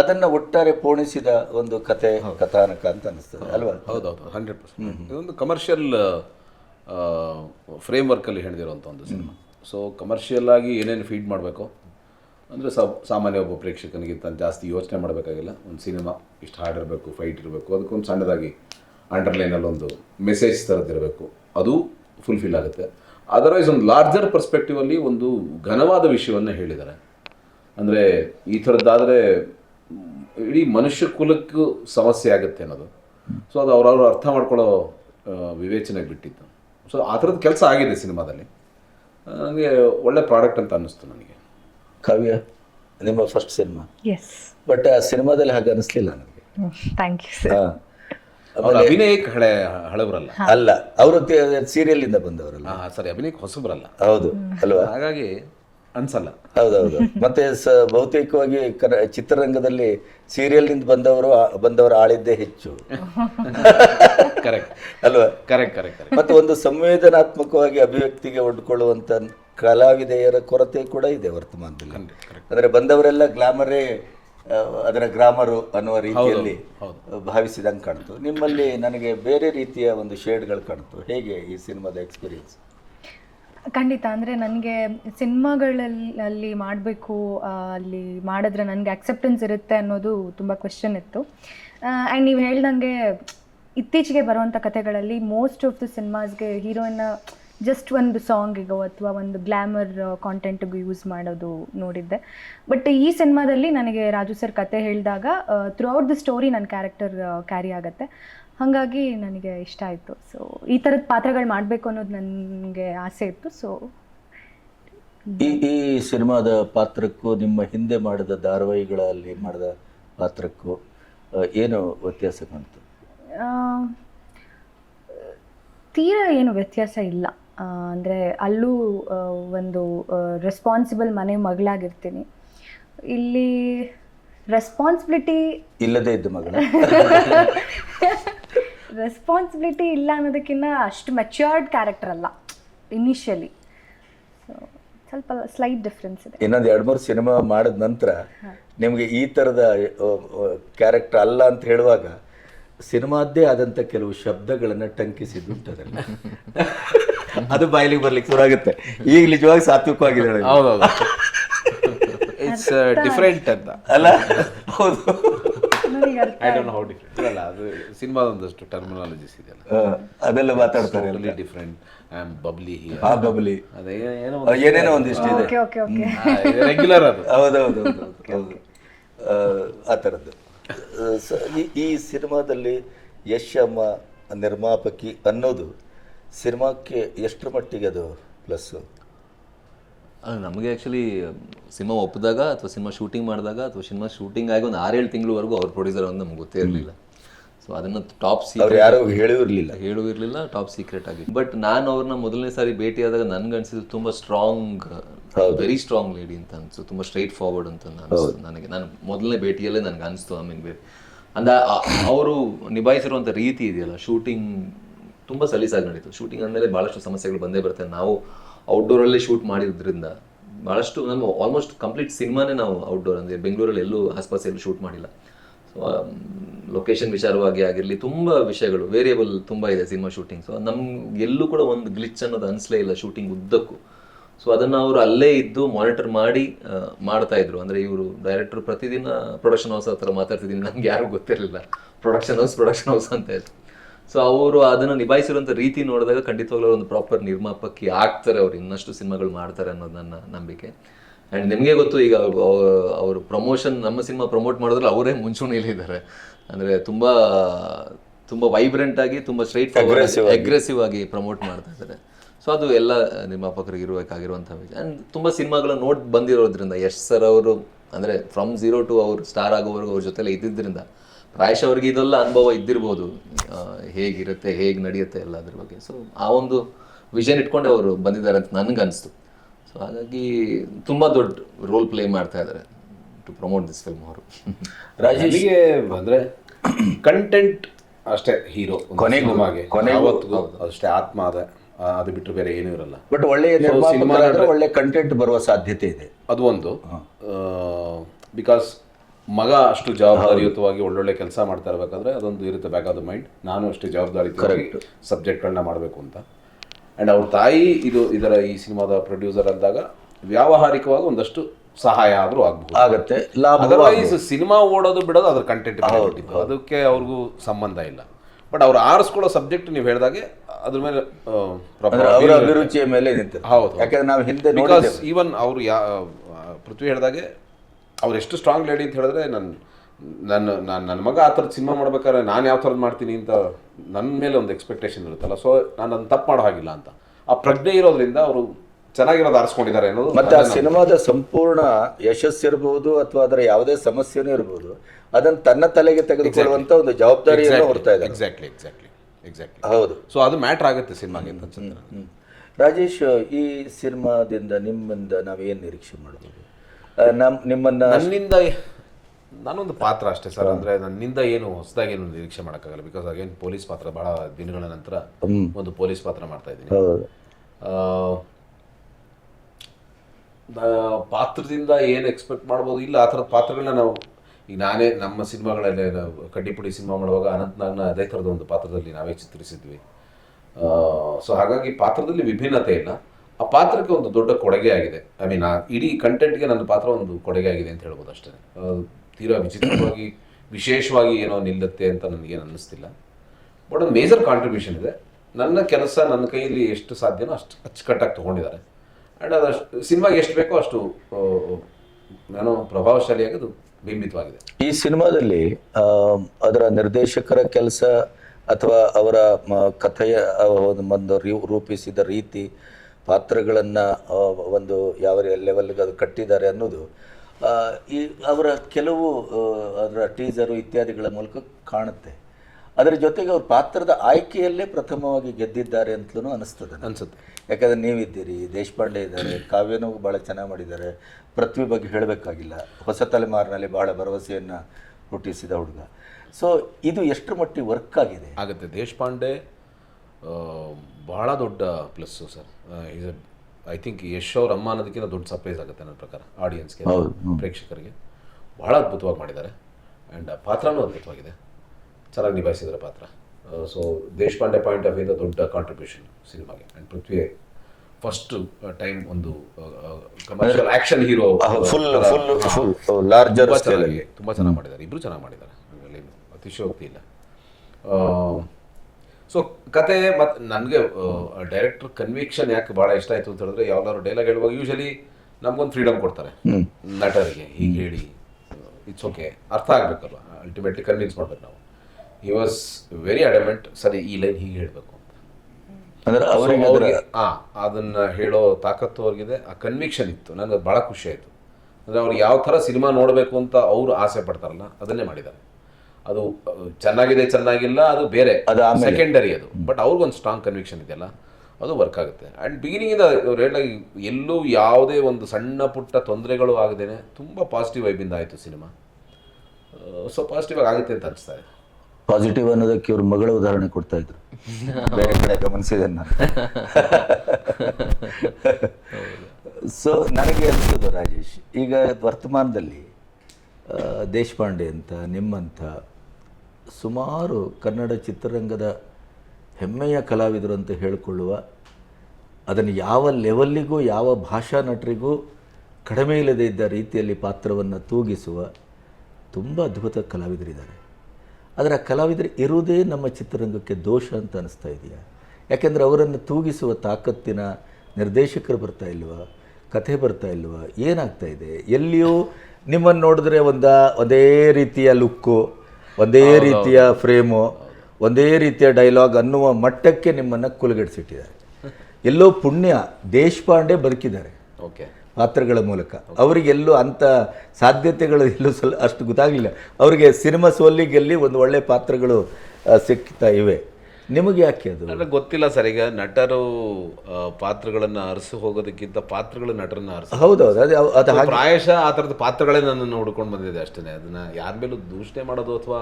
ಅದನ್ನ ಒಟ್ಟಾರೆ ಪೋಣಿಸಿದ ಒಂದು ಕತೆ ಕಥಾನಕ ಅಂತ ಅನಿಸ್ತದೆ ಅಲ್ವಾ? ಹೌದೌದು ಹಂಡ್ರೆಡ್ ಪರ್ಸೆಂಟ್ ಇದೊಂದು ಕಮರ್ಷಿಯಲ್ ಫ್ರೇಮ್ ವರ್ಕಲ್ಲಿ ಹಿಡಿದಿರುವಂಥ ಒಂದು ಸಿನಿಮಾ. ಸೊ ಕಮರ್ಷಿಯಲ್ ಆಗಿ ಏನೇನು ಫೀಡ್ ಮಾಡಬೇಕು ಅಂದರೆ ಸಾಮಾನ್ಯ ಒಬ್ಬ ಪ್ರೇಕ್ಷಕನಿಗೆ ತಾನು ಜಾಸ್ತಿ ಯೋಚನೆ ಮಾಡಬೇಕಾಗಿಲ್ಲ. ಒಂದು ಸಿನಿಮಾ ಇಷ್ಟು ಹಾಡಿರಬೇಕು ಫೈಟ್ ಇರಬೇಕು, ಅದಕ್ಕೊಂದು ಸಣ್ಣದಾಗಿ ಅಂಡರ್ಲೈನಲ್ಲಿ ಒಂದು ಮೆಸೇಜ್ ಥರದ್ದಿರಬೇಕು ಅದು ಫುಲ್ಫಿಲ್ ಆಗುತ್ತೆ. ಅದರ್ವೈಸ್ ಒಂದು ಲಾರ್ಜರ್ ಪರ್ಸ್ಪೆಕ್ಟಿವಲ್ಲಿ ಒಂದು ಘನವಾದ ವಿಷಯವನ್ನು ಹೇಳಿದ್ದಾರೆ. ಅಂದರೆ ಈ ಥರದ್ದಾದರೆ ಇಡೀ ಮನುಷ್ಯ ಕುಲಕ್ಕೂ ಸಮಸ್ಯೆ ಆಗುತ್ತೆ ಅನ್ನೋದು. ಸೊ ಅದು ಅವರವರು ಅರ್ಥ ಮಾಡ್ಕೊಳ್ಳೋ ವಿವೇಚನೆ ಬಿಟ್ಟಿತ್ತು. ಸೊ ಆ ಥರದ ಕೆಲಸ ಆಗಿದೆ ಸಿನಿಮಾದಲ್ಲಿ. ನನಗೆ ಒಳ್ಳೆ ಪ್ರಾಡಕ್ಟ್ ಅಂತ ಅನ್ನಿಸ್ತು ನನಗೆ. ಕಾವ್ಯ ನಿಮ್ಮ ಫಸ್ಟ್ ಸಿನಿಮಾ ಬಟ್ ಆ ಸಿನಿಮಾದಲ್ಲಿ ಹಾಗೆ ಅನಿಸ್ಲಿಲ್ಲ ನನಗೆ ಥ್ಯಾಂಕ್ ಯು ಸರ್ ಅಭಿನಯಕ್ಕೆ ಹಳೆ ಹಳಬರಲ್ಲ. ಅಲ್ಲ ಅವರು ಸೀರಿಯಲ್ ಇಂದ ಬಂದವರಲ್ಲ. ಸರಿ ಅಭಿನಯಕ್ಕೆ ಹೊಸಬರಲ್ಲ. ಹೌದು ಅಲ್ವಾ? ಹಾಗಾಗಿ ಅನ್ಸಲ್ಲ. ಹೌದೌದು. ಮತ್ತೆ ಸ ಬಹುತೇಕವಾಗಿ ಕರ ಚಿತ್ರರಂಗದಲ್ಲಿ ಸೀರಿಯಲ್ನಿಂದ ಬಂದವರು ಬಂದವರು ಆಳಿದ್ದೇ ಹೆಚ್ಚು. ಕರೆಕ್ಟ್ ಅಲ್ವಾ? ಕರೆಕ್ಟ್ ಕರೆಕ್ಟ್ ಮತ್ತೆ ಒಂದು ಸಂವೇದನಾತ್ಮಕವಾಗಿ ಅಭಿವ್ಯಕ್ತಿಗೆ ಒಡ್ಕೊಳ್ಳುವಂತ ಕಲಾವಿದೆಯರ ಕೊರತೆ ಕೂಡ ಇದೆ ವರ್ತಮಾನದಲ್ಲಿ. ಅಂದರೆ ಬಂದವರೆಲ್ಲ ಗ್ಲಾಮರೇ ಆ, ಅದರ ಗ್ರಾಮರು ಅನ್ನುವ ರೀತಿಯಲ್ಲಿ ಭಾವಿಸಿದಂಗೆ ಕಾಣ್ತು. ನಿಮ್ಮಲ್ಲಿ ನನಗೆ ಬೇರೆ ರೀತಿಯ ಒಂದು ಶೇಡ್ಗಳು ಕಾಣ್ತು. ಹೇಗೆ ಈ ಸಿನಿಮಾದ ಎಕ್ಸ್ಪೀರಿಯನ್ಸ್ ಖಂಡಿತ ಅಂದರೆ ನನಗೆ ಸಿನಿಮಾಗಳಲ್ಲಿ ಅಲ್ಲಿ ಮಾಡಬೇಕು ಅಲ್ಲಿ ಮಾಡಿದ್ರೆ ನನಗೆ ಅಕ್ಸೆಪ್ಟೆನ್ಸ್ ಇರುತ್ತೆ ಅನ್ನೋದು ತುಂಬ ಕ್ವೆಶನ್ ಇತ್ತು. ಆ್ಯಂಡ್ ನೀವು ಹೇಳ್ದಂಗೆ ಇತ್ತೀಚೆಗೆ ಬರುವಂಥ ಕಥೆಗಳಲ್ಲಿ ಮೋಸ್ಟ್ ಆಫ್ ದ ಸಿನಿಮಾಸ್ಗೆ ಹೀರೋಯಿನ್ನ ಜಸ್ಟ್ ಒಂದು ಸಾಂಗಿಗೋ ಅಥವಾ ಒಂದು ಗ್ಲ್ಯಾಮರ್ ಕಾಂಟೆಂಟ್ಗೂ ಯೂಸ್ ಮಾಡೋದು ನೋಡಿದ್ದೆ. ಬಟ್ ಈ ಸಿನಿಮಾದಲ್ಲಿ ನನಗೆ ರಾಜು ಸರ್ ಕತೆ ಹೇಳಿದಾಗ ಥ್ರೂ ಔಟ್ ದ ಸ್ಟೋರಿ ನನ್ನ ಕ್ಯಾರೆಕ್ಟರ್ ಕ್ಯಾರಿ ಆಗುತ್ತೆ. ಹಾಗಾಗಿ ನನಗೆ ಇಷ್ಟ ಆಯಿತು. ಸೊ ಈ ಥರದ ಪಾತ್ರಗಳು ಮಾಡಬೇಕು ಅನ್ನೋದು ನನಗೆ ಆಸೆ ಇತ್ತು. ಸೊ ಈ ಈ ಸಿನಿಮಾದ ಪಾತ್ರಕ್ಕೂ ನಿಮ್ಮ ಹಿಂದೆ ಮಾಡಿದ ಧಾರಾವಾಹಿಗಳಲ್ಲಿ ಮಾಡಿದ ಪಾತ್ರಕ್ಕೂ ಆ, ಏನು ವ್ಯತ್ಯಾಸ ಕಾಣ್ತು? ತೀರಾ ಏನು ವ್ಯತ್ಯಾಸ ಇಲ್ಲ. ಅಂದರೆ ಅಲ್ಲೂ ಒಂದು ರೆಸ್ಪಾನ್ಸಿಬಲ್ ಮನೆ ಮಗಳಾಗಿರ್ತೀನಿ. ಇಲ್ಲಿ ರೆಸ್ಪಾನ್ಸಿಬಿಲಿಟಿ ಇಲ್ಲದೇ ಇದ್ದು ಮಗಳ. ರೆಸ್ಪಾನ್ಸಿಬಿಲಿಟಿ ಇಲ್ಲ ಅನ್ನೋದಕ್ಕಿಂತ ಅಷ್ಟು ಮೆಚ್ಯೂರ್ಡ್ ಕ್ಯಾರೆಕ್ಟರ್ ಅಲ್ಲ ಇನಿಷಿಯಲಿ ಸ್ವಲ್ಪ ಸ್ಲೈಟ್ ಡಿಫ್ರೆನ್ಸ್ ಇದೆ. ಇನ್ನೊಂದು ಎರಡು ಮೂರು ಸಿನಿಮಾ ಮಾಡಿದ ನಂತರ ನಿಮಗೆ ಈ ಥರದ ಕ್ಯಾರೆಕ್ಟರ್ ಅಲ್ಲ ಅಂತ ಹೇಳುವಾಗ ಸಿನಿಮಾದ್ದೇ ಆದಂಥ ಕೆಲವು ಶಬ್ದಗಳನ್ನು ಟಂಕಿಸಿದ್ದು ಉಂಟದಲ್ಲ ಅದು ಬಾಯಿಲಿಗೆ ಬರ್ಲಿಕ್ಕೆ ಶುರು ಆಗುತ್ತೆ. ಈಗ ನಿಜವಾಗಿ ಸಾತ್ವಿಕವಾಗಿದ್ದಾಳೆ ಹೌದೌದು. ಇಟ್ಸ್ ಡಿಫ್ರೆಂಟ್ ಅಂತ. ಅಲ್ಲ? ಹೌದು. ನನಗೆ ಅರ್ಥ ಐ ಡೋಂಟ್ ಹೌ ಡಿಫ್ರೆಂಟ್ ಅಲ್ಲ ಅದು ಸಿನಿಮಾದ ಒಂದಷ್ಟು ಟರ್ಮಿನಾಲಜೀಸ್ ಇದೆಯಲ್ಲ ಆ, ಅದೆಲ್ಲ ಮಾತಾಡ್ತಾರೆ ಅಲ್ಲಿ different I am bubbly here ಆ ಬಬ್ಲಿ ಅದೇ ಏನೋ ಏನೇನೋ ಒಂದಿಷ್ಟು ಇದೆ. ಓಕೆ ಓಕೆ ಓಕೆ ರೆಗ್ಯುಲರ್ ಅದು. ಹೌದು ಹೌದು ಹೌದು ಆ, ಆ ಥರದ್ದು ಈ- ಈ ಸಿನಿಮಾದಲ್ಲಿ ಯಶ್ ಅಮ್ಮ ನಿರ್ಮಾಪಕಿ ಅನ್ನೋದು ಸಿನಿಮಾಕ್ಕೆ ಎಷ್ಟರ ಮಟ್ಟಿಗೆ ಅದು ಪ್ಲಸ್ಸು ಅದು ನಮಗೆ ಆ್ಯಕ್ಚುಲಿ ಸಿನಿಮಾ ಒಪ್ಪಿದಾಗ ಅಥವಾ ಸಿನಿಮಾ ಶೂಟಿಂಗ್ ಮಾಡಿದಾಗ ಅಥವಾ ಸಿನಿಮಾ ಶೂಟಿಂಗ್ ಆಗಿ ಒಂದು ಆರೇಳು ತಿಂಗಳವರೆಗೂ ಅವ್ರ ಪ್ರೊಡ್ಯೂಸರ್ ಅಂತ ನಮ್ಗೆ ಗೊತ್ತೇ ಇರಲಿಲ್ಲ. ಸೊ ಅದನ್ನು ಟಾಪ್ ಅವ್ರು ಸೀಕ್ರೆಟ್ ಯಾರು ಹೇಳಿರಲಿಲ್ಲ ಹೇಳುವಿರಲಿಲ್ಲ ಟಾಪ್ ಸೀಕ್ರೆಟ್ ಆಗಿ. ಬಟ್ ನಾನು ಅವ್ರನ್ನ ಮೊದಲನೇ ಸಾರಿ ಭೇಟಿಯಾದಾಗ ನನ್ಗೆ ಅನ್ಸಿದ್ದು ತುಂಬ ಸ್ಟ್ರಾಂಗ್ ವೆರಿ ಸ್ಟ್ರಾಂಗ್ ಲೇಡಿ ಅಂತ ಅನಿಸ್ತು ತುಂಬ ಸ್ಟ್ರೈಟ್ ಫಾರ್ವರ್ಡ್ ಅಂತ ನಾನು ನನಗೆ. ನಾನು ಮೊದಲನೇ ಭೇಟಿಯಲ್ಲೇ ನನಗೆ ಅನಿಸ್ತು ಐ ಮೀನ್ ಬೇರೆ ಅಂದ ಅವರು ನಿಭಾಯಿಸಿರುವಂಥ ರೀತಿ ಇದೆಯಲ್ಲ ಶೂಟಿಂಗ್ ತುಂಬ ಸಲೀಸಾಗಿ ನಡೀತು. ಶೂಟಿಂಗ್ ಅಂದಮೇಲೆ ಭಾಳಷ್ಟು ಸಮಸ್ಯೆಗಳು ಬಂದೇ ಬರುತ್ತೆ. ನಾವು ಔಟ್ಡೋರಲ್ಲೇ ಶೂಟ್ ಮಾಡಿದ್ರಿಂದ ಭಾಳಷ್ಟು ನಮ್ಮ ಆಲ್ಮೋಸ್ಟ್ ಕಂಪ್ಲೀಟ್ ಸಿನಿಮಾನೇ ನಾವು ಔಟ್ಡೋರ್ ಅಂದರೆ ಬೆಂಗಳೂರಲ್ಲಿ ಎಲ್ಲೂ ಆಸ್ಪಾಸ್ ಎಲ್ಲೂ ಶೂಟ್ ಮಾಡಿಲ್ಲ. ಸೊ ಲೊಕೇಶನ್ ವಿಚಾರವಾಗಿ ಆಗಿರಲಿ ತುಂಬ ವಿಷಯಗಳು ವೇರಿಯಬಲ್ ತುಂಬ ಇದೆ ಸಿನಿಮಾ ಶೂಟಿಂಗ್ ಸೊ ನಮ್ಗೆ ಎಲ್ಲೂ ಕೂಡ ಒಂದು ಗ್ಲಿಚ್ ಅನ್ನೋದು ಅನಿಸ್ಲೇ ಇಲ್ಲ ಶೂಟಿಂಗ್ ಉದ್ದಕ್ಕೂ. ಸೊ ಅದನ್ನು ಅವರು ಅಲ್ಲೇ ಇದ್ದು ಮಾನಿಟರ್ ಮಾಡಿ ಮಾಡ್ತಾ ಇದ್ರು. ಅಂದರೆ ಇವರು ಡೈರೆಕ್ಟರ್ ಪ್ರತಿದಿನ ಪ್ರೊಡಕ್ಷನ್ ಹೌಸ್ ಹತ್ರ ಮಾತಾಡ್ತಿದ್ದೀನಿ ನಮ್ಗೆ ಯಾರಿಗೂ ಗೊತ್ತಿರಲಿಲ್ಲ. ಪ್ರೊಡಕ್ಷನ್ ಹೌಸ್ ಪ್ರೊಡಕ್ಷನ್ ಹೌಸ್ ಅಂತ ಇತ್ತು ಸೊ ಅವರು ಅದನ್ನು ನಿಭಾಯಿಸಿರುವಂಥ ರೀತಿ ನೋಡಿದಾಗ ಖಂಡಿತವಾಗ್ಲೂ ಒಂದು ಪ್ರಾಪರ್ ನಿರ್ಮಾಪಕಿ ಆಗ್ತಾರೆ. ಅವ್ರು ಇನ್ನಷ್ಟು ಸಿನಿಮಾಗಳು ಮಾಡ್ತಾರೆ ಅನ್ನೋದು ನನ್ನ ನಂಬಿಕೆ. ಆ್ಯಂಡ್ ನಿಮಗೆ ಗೊತ್ತು ಈಗ ಅವರು ಪ್ರಮೋಷನ್ ನಮ್ಮ ಸಿನಿಮಾ ಪ್ರಮೋಟ್ ಮಾಡಿದ್ರೆ ಅವರೇ ಮುಂಚೂಣಿಲಿದ್ದಾರೆ ಅಂದರೆ ತುಂಬ ತುಂಬ ವೈಬ್ರೆಂಟ್ ಆಗಿ ತುಂಬ ಸ್ಟ್ರೈಟ್ ಅಗ್ರೆಸಿವ್ ಆಗಿ. ಪ್ರಮೋಟ್ ಮಾಡ್ತಾ ಇದ್ದಾರೆ. ಸೊ ಅದು ಎಲ್ಲ ನಿರ್ಮಾಪಕರಿಗೆ ಇರಬೇಕಾಗಿರುವಂಥ ವಿಷಯ ಆ್ಯಂಡ್ ತುಂಬ ಸಿನಿಮಾಗಳನ್ನ ನೋಡಿ ಬಂದಿರೋದ್ರಿಂದ ಯಶ್ ಸರ್ ಅವರು ಅಂದರೆ ಫ್ರಮ್ ಝೀರೋ ಟು ಅವರು ಸ್ಟಾರ್ ಆಗೋವರೆಗೂ ಅವ್ರ ಜೊತೆಲೆ ಇದ್ದಿದ್ದರಿಂದ ಪ್ರಾಯಶಃ ಅವ್ರಿಗೆ ಇದೆಲ್ಲ ಅನುಭವ ಇದ್ದಿರ್ಬೋದು. ಹೇಗಿರುತ್ತೆ ಹೇಗೆ ನಡೆಯುತ್ತೆ ಎಲ್ಲ ಅದ್ರ ಬಗ್ಗೆ. ಸೊ ಆ ಒಂದು ವಿಷನ್ ಇಟ್ಕೊಂಡು ಅವರು ಬಂದಿದ್ದಾರೆ ಅಂತ ನನಗೆ ಅನಿಸ್ತು. ಸೊ ಹಾಗಾಗಿ ತುಂಬ ದೊಡ್ಡ ರೋಲ್ ಪ್ಲೇ ಮಾಡ್ತಾ ಇದ್ದಾರೆ ಟು ಪ್ರಮೋಟ್ ದಿಸ್ ಫಿಲ್ಮ್ ಅವರು. ರಾಜೇಶ್ಗೆ ಅಂದ್ರೆ ಕಂಟೆಂಟ್ ಅಷ್ಟೇ ಹೀರೋ ಕೊನೆಗೂ- ಕೊನೆಗೆ ಕೊನೆಗೂ- ಯಾವತ್ತಿಗೂ ಅಷ್ಟೇ ಆತ್ಮ ಅದ. ಅದು ಬಿಟ್ಟರೆ ಬೇರೆ ಏನೂ ಇರಲ್ಲ. ಬಟ್ ಒಳ್ಳೆಯ ಒಳ್ಳೆ ಕಂಟೆಂಟ್ ಬರುವ ಸಾಧ್ಯತೆ ಇದೆ. ಅದು ಒಂದು. ಬಿಕಾಸ್ ಮಗ ಅಷ್ಟು ಜವಾಬ್ದಾರಿಯುತವಾಗಿ ಒಳ್ಳೊಳ್ಳೆ ಕೆಲಸ ಮಾಡ್ತಾ ಇರಬೇಕಾದ್ರೆ ಅದೊಂದು ಇರುತ್ತೆ ಬ್ಯಾಕ್ ಆಫ್ ದ ಮೈಂಡ್ ನಾನು ಅಷ್ಟೇ ಜವಾಬ್ದಾರಿಯುತವಾಗಿ ಸಬ್ಜೆಕ್ಟ್ಗಳನ್ನ ಮಾಡಬೇಕು ಅಂತ. ಆ್ಯಂಡ್ ಅವ್ರ ತಾಯಿ ಇದು ಇದರ ಈ ಸಿನಿಮಾದ ಪ್ರೊಡ್ಯೂಸರ್ ಅಂದಾಗ ವ್ಯಾವಹಾರಿಕವಾಗಿ ಒಂದಷ್ಟು ಸಹಾಯ ಆದರೂ ಆಗ್ಬೋದು ಆಗತ್ತೆ ಅದರ್ವೈಸ್ ಸಿನಿಮಾ ಓಡೋದು ಬಿಡೋದು ಅದ್ರ ಕಂಟೆಂಟ್ ಅದಕ್ಕೆ ಅವ್ರಿಗೂ ಸಂಬಂಧ ಇಲ್ಲ. ಬಟ್ ಅವ್ರು ಆರಿಸ್ಕೊಳ್ಳೋ ಸಬ್ಜೆಕ್ಟ್ ನೀವು ಹೇಳಿದಾಗೆ ಅದ್ರ ಮೇಲೆ ಅವರ ಅಭಿರುಚಿಯ ಮೇಲೆ ಹೌದು. ಯಾಕಂದ್ರೆ ನಾವು ಹಿಂದೆ ಈವನ್ ಅವರು ಯಾ ಪೃಥ್ವಿ ಹೇಳಿದಾಗೆ ಅವ್ರು ಎಷ್ಟು ಸ್ಟ್ರಾಂಗ್ ಲೇಡಿ ಅಂತ ಹೇಳಿದ್ರೆ ನನ್ನ ನನ್ನ ನಾನು ನನ್ನ ಮಗ ಆ ಥರದ್ದು ಸಿನಿಮಾ ಮಾಡ್ಬೇಕಾದ್ರೆ ನಾನು ಯಾವ ಥರದ್ದು ಮಾಡ್ತೀನಿ ಅಂತ ನನ್ನ ಮೇಲೆ ಒಂದು ಎಕ್ಸ್ಪೆಕ್ಟೇಷನ್ ಇರುತ್ತಲ್ಲ. ಸೊ ನಾನು ಅದನ್ನು ತಪ್ಪು ಮಾಡೋ ಹಾಗಿಲ್ಲ ಅಂತ. ಆ ಪ್ರಜ್ಞೆ ಇರೋದ್ರಿಂದ ಅವರು ಚೆನ್ನಾಗಿರೋದು ಆರಿಸ್ಕೊಂಡಿದ್ದಾರೆ ಅನ್ನೋದು ಮತ್ತೆ ಆ ಸಿನಿಮಾದ ಸಂಪೂರ್ಣ ಯಶಸ್ಸಿರ್ಬೋದು ಅಥವಾ ಅದರ ಯಾವುದೇ ಸಮಸ್ಯೆನೂ ಇರ್ಬೋದು ಅದನ್ನು ತನ್ನ ತಲೆಗೆ ತೆಗೆದುಕೊಳ್ಳುವಂಥ ಒಂದು ಜವಾಬ್ದಾರಿಯನ್ನು ಹೊರತಾ ಇದೆ ಎಕ್ಸಾಕ್ಟ್ಲಿ ಎಕ್ಸಾಕ್ಟ್ಲಿ ಎಕ್ಸಾಕ್ಟ್ಲಿ ಹೌದು. ಸೊ ಅದು ಮ್ಯಾಟ್ರ್ ಆಗುತ್ತೆ ಸಿನಿಮಾಗೆ ಅಂತ ಚಂದ್ರ. ರಾಜೇಶ್ ಈ ಸಿನಿಮಾದಿಂದ ನಿಮ್ಮಿಂದ ನಾವೇನು ನಿರೀಕ್ಷೆ ಮಾಡಬಹುದು ನಮ್ ನಿಮ್ಮನ್ನ ನನ್ನಿಂದ ನಾನೊಂದು ಪಾತ್ರ ಅಷ್ಟೇ ಸರ್. ಅಂದ್ರೆ ನನ್ನಿಂದ ಏನು ಹೊಸದಾಗಿ ಏನು ನಿರೀಕ್ಷೆ ಮಾಡಕ್ಕಾಗಲ್ಲ. ಬಿಕಾಸ್ ಅಗೇನ್ ಪೊಲೀಸ್ ಪಾತ್ರ ಬಹಳ ದಿನಗಳ ನಂತರ ಒಂದು ಪೊಲೀಸ್ ಪಾತ್ರ ಮಾಡ್ತಾ ಇದ್ದೀನಿ. ಪಾತ್ರದಿಂದ ಏನು ಎಕ್ಸ್ಪೆಕ್ಟ್ ಮಾಡ್ಬೋದು? ಇಲ್ಲ ಆ ಥರದ ಪಾತ್ರಗಳನ್ನ ನಾವು ಈಗ ನಾನೇ ನಮ್ಮ ಸಿನಿಮಾಗಳಲ್ಲಿ ಕಡ್ಡಿಪುಡಿ ಸಿನಿಮಾ ಮಾಡುವಾಗ ಅನಂತನಾಗ್ನ ಅದೇ ಥರದ ಒಂದು ಪಾತ್ರದಲ್ಲಿ ನಾವೇ ಚಿತ್ರಿಸಿದ್ವಿ. ಸೊ ಹಾಗಾಗಿ ಪಾತ್ರದಲ್ಲಿ ವಿಭಿನ್ನತೆ ಇಲ್ಲ ಆ ಪಾತ್ರಕ್ಕೆ ಒಂದು ದೊಡ್ಡ ಕೊಡುಗೆ ಆಗಿದೆ. ಐ ಮೀನ್ ಆ ಇಡೀ ಕಂಟೆಂಟ್ಗೆ ನನ್ನ ಪಾತ್ರ ಒಂದು ಕೊಡುಗೆ ಆಗಿದೆ ಅಂತ ಹೇಳ್ಬೋದು ಅಷ್ಟೇ. ತೀರಾ ವಿಚಿತ್ರವಾಗಿ, ವಿಶೇಷವಾಗಿ ಏನೋ ನಿಲ್ಲುತ್ತೆ ಅಂತ ನನಗೇನು ಅನ್ನಿಸ್ತಿಲ್ಲ. ಬಟ್ ಒಂದು ಮೇಜರ್ ಕಾಂಟ್ರಿಬ್ಯೂಷನ್ ಇದೆ. ನನ್ನ ಕೆಲಸ ನನ್ನ ಕೈಯಲ್ಲಿ ಎಷ್ಟು ಸಾಧ್ಯನೋ ಅಷ್ಟು ಅಚ್ಚುಕಟ್ಟಾಗಿ ತೊಗೊಂಡಿದ್ದಾರೆ. ಆ್ಯಂಡ್ ಅದಷ್ಟು ಸಿನಿಮಾಗೆ ಎಷ್ಟು ಬೇಕೋ ಅಷ್ಟು ನಾನು ಏನೋ ಪ್ರಭಾವಶಾಲಿಯಾಗಿ ಅದು ಬಿಂಬಿತವಾಗಿದೆ. ಈ ಸಿನಿಮಾದಲ್ಲಿ ಅದರ ನಿರ್ದೇಶಕರ ಕೆಲಸ ಅಥವಾ ಅವರ ಕಥೆಯ ಒಂದು ರೂಪಿಸಿದ ರೀತಿ ಪಾತ್ರಗಳನ್ನು ಒಂದು ಯಾವ ಲೆವೆಲ್ಗೆ ಅದು ಕಟ್ಟಿದ್ದಾರೆ ಅನ್ನೋದು ಈ ಅವರ ಕೆಲವು ಅದರ ಟೀಸರು ಇತ್ಯಾದಿಗಳ ಮೂಲಕ ಕಾಣುತ್ತೆ. ಅದರ ಜೊತೆಗೆ ಅವ್ರ ಪಾತ್ರದ ಆಯ್ಕೆಯಲ್ಲೇ ಪ್ರಥಮವಾಗಿ ಗೆದ್ದಿದ್ದಾರೆ ಅಂತಲೂ ಅನಿಸ್ತದೆ ಅನಿಸುತ್ತೆ. ಯಾಕಂದರೆ ನೀವಿದ್ದೀರಿ ದೇಶಪಾಂಡೆ ಇದ್ದಾರೆ ಕಾವ್ಯನೂ ಭಾಳ ಚೆನ್ನಾಗಿ ಮಾಡಿದ್ದಾರೆ. ಪೃಥ್ವಿ ಬಗ್ಗೆ ಹೇಳಬೇಕಾಗಿಲ್ಲ. ಹೊಸ ತಲೆಮಾರಿನಲ್ಲಿ ಬಹಳ ಭರವಸೆಯನ್ನು ಹುಟ್ಟಿಸಿದ ಹುಡುಗ. ಸೊ ಇದು ಎಷ್ಟರ ಮಟ್ಟಿಗೆ ವರ್ಕ್ ಆಗಿದೆ? ಆಗುತ್ತೆ. ದೇಶಪಾಂಡೆ ಬಹಳ ದೊಡ್ಡ plus sir. Is I think Yash ಅವ್ರ ಅಮ್ಮ ಅನ್ನೋದಕ್ಕಿಂತ ದೊಡ್ಡ ಸರ್ಪ್ರೈಸ್ ಆಗುತ್ತೆ ನನ್ನ ಪ್ರಕಾರ ಆಡಿಯನ್ಸ್ಗೆ ಪ್ರೇಕ್ಷಕರಿಗೆ. ಭಾಳ ಅದ್ಭುತವಾಗಿ ಮಾಡಿದ್ದಾರೆ. ಆ್ಯಂಡ್ ಪಾತ್ರನೂ ಅದ್ಭುತವಾಗಿದೆ. ಚೆನ್ನಾಗಿ ನಿಭಾಯಿಸಿದ್ದಾರೆ ಪಾತ್ರ. So Deshpande point of view ದೊಡ್ಡ ಕಾಂಟ್ರಿಬ್ಯೂಷನ್ ಸಿನಿಮಾಗೆ. ಆ್ಯಂಡ್ ಪೃಥ್ವಿ ಫಸ್ಟ್ ಟೈಮ್ ಒಂದು commercial action hero full full full larger ಚೆನ್ನಾಗಿ ತುಂಬ ಚೆನ್ನಾಗಿ ಮಾಡಿದ್ದಾರೆ. ಇಬ್ಬರು ಚೆನ್ನಾಗಿ ಮಾಡಿದ್ದಾರೆ. ಅದರಲ್ಲಿ ಅತಿಶಯೋಕ್ತಿ ಇಲ್ಲ. ಸೊ ಕತೆ ಮತ್ತು ನನಗೆ ಡೈರೆಕ್ಟರ್ ಕನ್ವಿಕ್ಷನ್ ಯಾಕೆ ಭಾಳ ಇಷ್ಟ ಆಯಿತು ಅಂತ ಹೇಳಿದ್ರೆ ಯಾವ್ದಾದ್ರು ಡೈಲಾಗ್ ಹೇಳುವಾಗ ಯೂಶಲಿ ನಮಗೊಂದು ಫ್ರೀಡಮ್ ಕೊಡ್ತಾರೆ. ನಟರಿಗೆ ಹೀಗೆ ಹೇಳಿ ಇಟ್ಸ್ ಓಕೆ ಅರ್ಥ ಆಗಬೇಕಲ್ಲ ಅಲ್ಟಿಮೇಟ್ಲಿ ಕನ್ವಿನ್ಸ್ ಮಾಡ್ಬೇಕು ನಾವು. ಹಿ ವಾಸ್ ವೆರಿ ಅಡಮೆಂಟ್ ಸರಿ ಈ ಲೈನ್ ಹೀಗೆ ಹೇಳಬೇಕು ಆ ಅದನ್ನ ಹೇಳೋ ತಾಕತ್ತು ಅವ್ರಿಗಿದೆ. ಆ ಕನ್ವಿಕ್ಷನ್ ಇತ್ತು. ನನಗೆ ಭಾಳ ಖುಷಿ ಆಯಿತು. ಅಂದರೆ ಅವ್ರು ಯಾವ ಥರ ಸಿನಿಮಾ ನೋಡಬೇಕು ಅಂತ ಅವರು ಆಸೆ ಪಡ್ತಾರಲ್ಲ ಅದನ್ನೇ ಮಾಡಿದ್ದಾರೆ. ಅದು ಚೆನ್ನಾಗಿದೆ ಚೆನ್ನಾಗಿಲ್ಲ ಅದು ಬೇರೆ. ಅದು. ಸೆಕೆಂಡರಿ ಅದು. ಬಟ್ ಅವ್ರಿಗೊಂದು ಸ್ಟ್ರಾಂಗ್ ಕನ್ವಿಕ್ಷನ್ ಇದೆಯಲ್ಲ ಅದು ವರ್ಕ್ ಆಗುತ್ತೆ. ಆ್ಯಂಡ್ ಬಿಗಿನಿಂಗಿಂದ ಅವ್ರು ಹೇಳಾಗಿ ಎಲ್ಲೂ ಯಾವುದೇ ಒಂದು ಸಣ್ಣ ಪುಟ್ಟ ತೊಂದರೆಗಳು ಆಗದೇನೆ ತುಂಬ ಪಾಸಿಟಿವ್ ವೈಬಿಂದ ಆಯಿತು ಸಿನಿಮಾ ಸೊ ಪಾಸಿಟಿವ್ ಆಗಿ ಆಗುತ್ತೆ ಅಂತ ಅನಿಸ್ತಾ ಇದೆ. ಪಾಸಿಟಿವ್ ಅನ್ನೋದಕ್ಕೆ ಇವ್ರ ಮಗಳ ಉದಾಹರಣೆ ಕೊಡ್ತಾ ಇದ್ರು. ಬೇರೆ ಕಡೆ ಗಮನಿಸಿದೆ ನಾನು. ಸೊ ನನಗೆ ಅನಿಸೋದು ರಾಜೇಶ್ ಈಗ ವರ್ತಮಾನದಲ್ಲಿ ದೇಶಪಾಂಡೆ ಅಂತ, ನಿಮ್ಮಂಥ ಸುಮಾರು ಕನ್ನಡ ಚಿತ್ರರಂಗದ ಹೆಮ್ಮೆಯ ಕಲಾವಿದರು ಅಂತ ಹೇಳಿಕೊಳ್ಳುವ, ಅದನ್ನು ಯಾವ ಲೆವೆಲ್ಲಿಗೂ, ಯಾವ ಭಾಷಾ ನಟರಿಗೂ ಕಡಿಮೆ ಇಲ್ಲದೆ ಇದ್ದ ರೀತಿಯಲ್ಲಿ ಪಾತ್ರವನ್ನು ತೂಗಿಸುವ ತುಂಬ ಅದ್ಭುತ ಕಲಾವಿದರಿದ್ದಾರೆ. ಆದರೆ ಆ ಕಲಾವಿದರು ಇರುವುದೇ ನಮ್ಮ ಚಿತ್ರರಂಗಕ್ಕೆ ದೋಷ ಅಂತ ಅನಿಸ್ತಾ ಇದೆಯಾ? ಯಾಕೆಂದರೆ ಅವರನ್ನು ತೂಗಿಸುವ ತಾಕತ್ತಿನ ನಿರ್ದೇಶಕರು ಬರ್ತಾ ಇಲ್ವಾ? ಕಥೆ ಬರ್ತಾ ಇಲ್ವಾ? ಏನಾಗ್ತಾ ಇದೆ? ಎಲ್ಲಿಯೂ ನಿಮ್ಮನ್ನು ನೋಡಿದ್ರೆ ಒಂದ ಒಂದೇ ರೀತಿಯ ಲುಕ್ಕು ಒಂದೇ ರೀತಿಯ ಫ್ರೇಮು ಒಂದೇ ರೀತಿಯ ಡೈಲಾಗ್ ಅನ್ನುವ ಮಟ್ಟಕ್ಕೆ ನಿಮ್ಮನ್ನು ಕುಲಗೆಡಿಸಿಟ್ಟಿದ್ದಾರೆ. ಎಲ್ಲೋ ಪುಣ್ಯ ದೇಶಪಾಂಡೆ ಬದುಕಿದ್ದಾರೆ. ಓಕೆ. ಪಾತ್ರಗಳ ಮೂಲಕ. ಅವರಿಗೆಲ್ಲೂ ಅಂಥ ಸಾಧ್ಯತೆಗಳು ಎಲ್ಲೂ ಸ್ವಲ್ಪ ಅಷ್ಟು ಗೊತ್ತಾಗಲಿಲ್ಲ. ಅವರಿಗೆ ಸಿನಿಮಾ ಸೋಲಿಗೆಲ್ಲಿ ಒಂದು ಒಳ್ಳೆ ಪಾತ್ರಗಳು ಸಿಕ್ತಾ ಸಿಗ್ತಾ ಇವೆ. ನಿಮಗೆ ಯಾಕೆ ಅದು? ನನಗೆ ಗೊತ್ತಿಲ್ಲ ಸರ್. ಈಗ ನಟರು ಪಾತ್ರಗಳನ್ನು ಅರಸು ಹೋಗೋದಕ್ಕಿಂತ ಪಾತ್ರಗಳು ನಟರನ್ನ ಅರಸು ಹೌದೌದು. ಹೌದು ಅದು ಹಾಗೆ ಪ್ರಾಯಶಃ ಆ ಥರದ ಪಾತ್ರಗಳೇ ನನ್ನನ್ನು ಹುಡ್ಕೊಂಡು ಬಂದಿದೆ ಅಷ್ಟೇ ಅದನ್ನ ಯಾರ ಮೇಲೂ ದೂಷಣೆ ಮಾಡೋದು ಅಥವಾ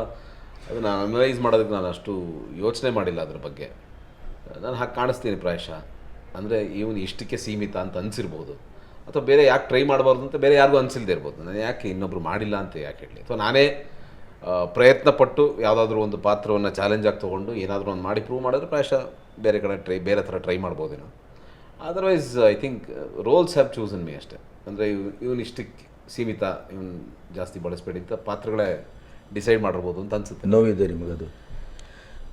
ಅದನ್ನ ಅನಲೈಸ್ ಮಾಡೋದಕ್ಕೆ ನಾನು ಅಷ್ಟು ಯೋಚನೆ ಮಾಡಿಲ್ಲ ಅದ್ರ ಬಗ್ಗೆ. ನಾನು ಹಾಗೆ ಕಾಣಿಸ್ತೀನಿ ಪ್ರಾಯಶಃ. ಅಂದರೆ ಇವನು ಇಷ್ಟಕ್ಕೆ ಸೀಮಿತ ಅಂತ ಅನಿಸಿರ್ಬೋದು. ಅಥವಾ ಬೇರೆ ಯಾಕೆ ಟ್ರೈ ಮಾಡಬಾರ್ದು ಅಂತ ಬೇರೆ ಯಾರಿಗೂ ಅನಿಸಿಲ್ದೇ ಇರ್ಬೋದು. ನಾನು ಯಾಕೆ ಇನ್ನೊಬ್ರು ಮಾಡಿಲ್ಲ ಅಂತ ಯಾಕೆ ಹೇಳಲಿ ಅಥವಾ ನಾನೇ ಪ್ರಯತ್ನ ಪಟ್ಟು ಯಾವುದಾದ್ರೂ ಒಂದು ಪಾತ್ರವನ್ನು ಚಾಲೆಂಜ್ ಆಗಿ ತೊಗೊಂಡು ಏನಾದರೂ ಒಂದು ಮಾಡಿ ಪ್ರೂವ್ ಮಾಡಿದ್ರೆ ಪ್ರಾಯಶಃ ಬೇರೆ ಕಡೆ ಟ್ರೈ ಬೇರೆ ಥರ try ಮಾಡ್ಬೋದೇನೋ. Otherwise I think roles have chosen me ಅಷ್ಟೇ. ಅಂದರೆ ಇವನು ಇಷ್ಟಕ್ಕೆ ಸೀಮಿತ ಇವನು ಜಾಸ್ತಿ ಬಳಸಬೇಡಿ ಅಂತ ಪಾತ್ರಗಳೇ ಡಿಸೈಡ್ ಮಾಡಿರ್ಬೋದು ಅಂತ ಅನ್ಸುತ್ತೆ. ನೋವಿದೆ ನಿಮಗದು?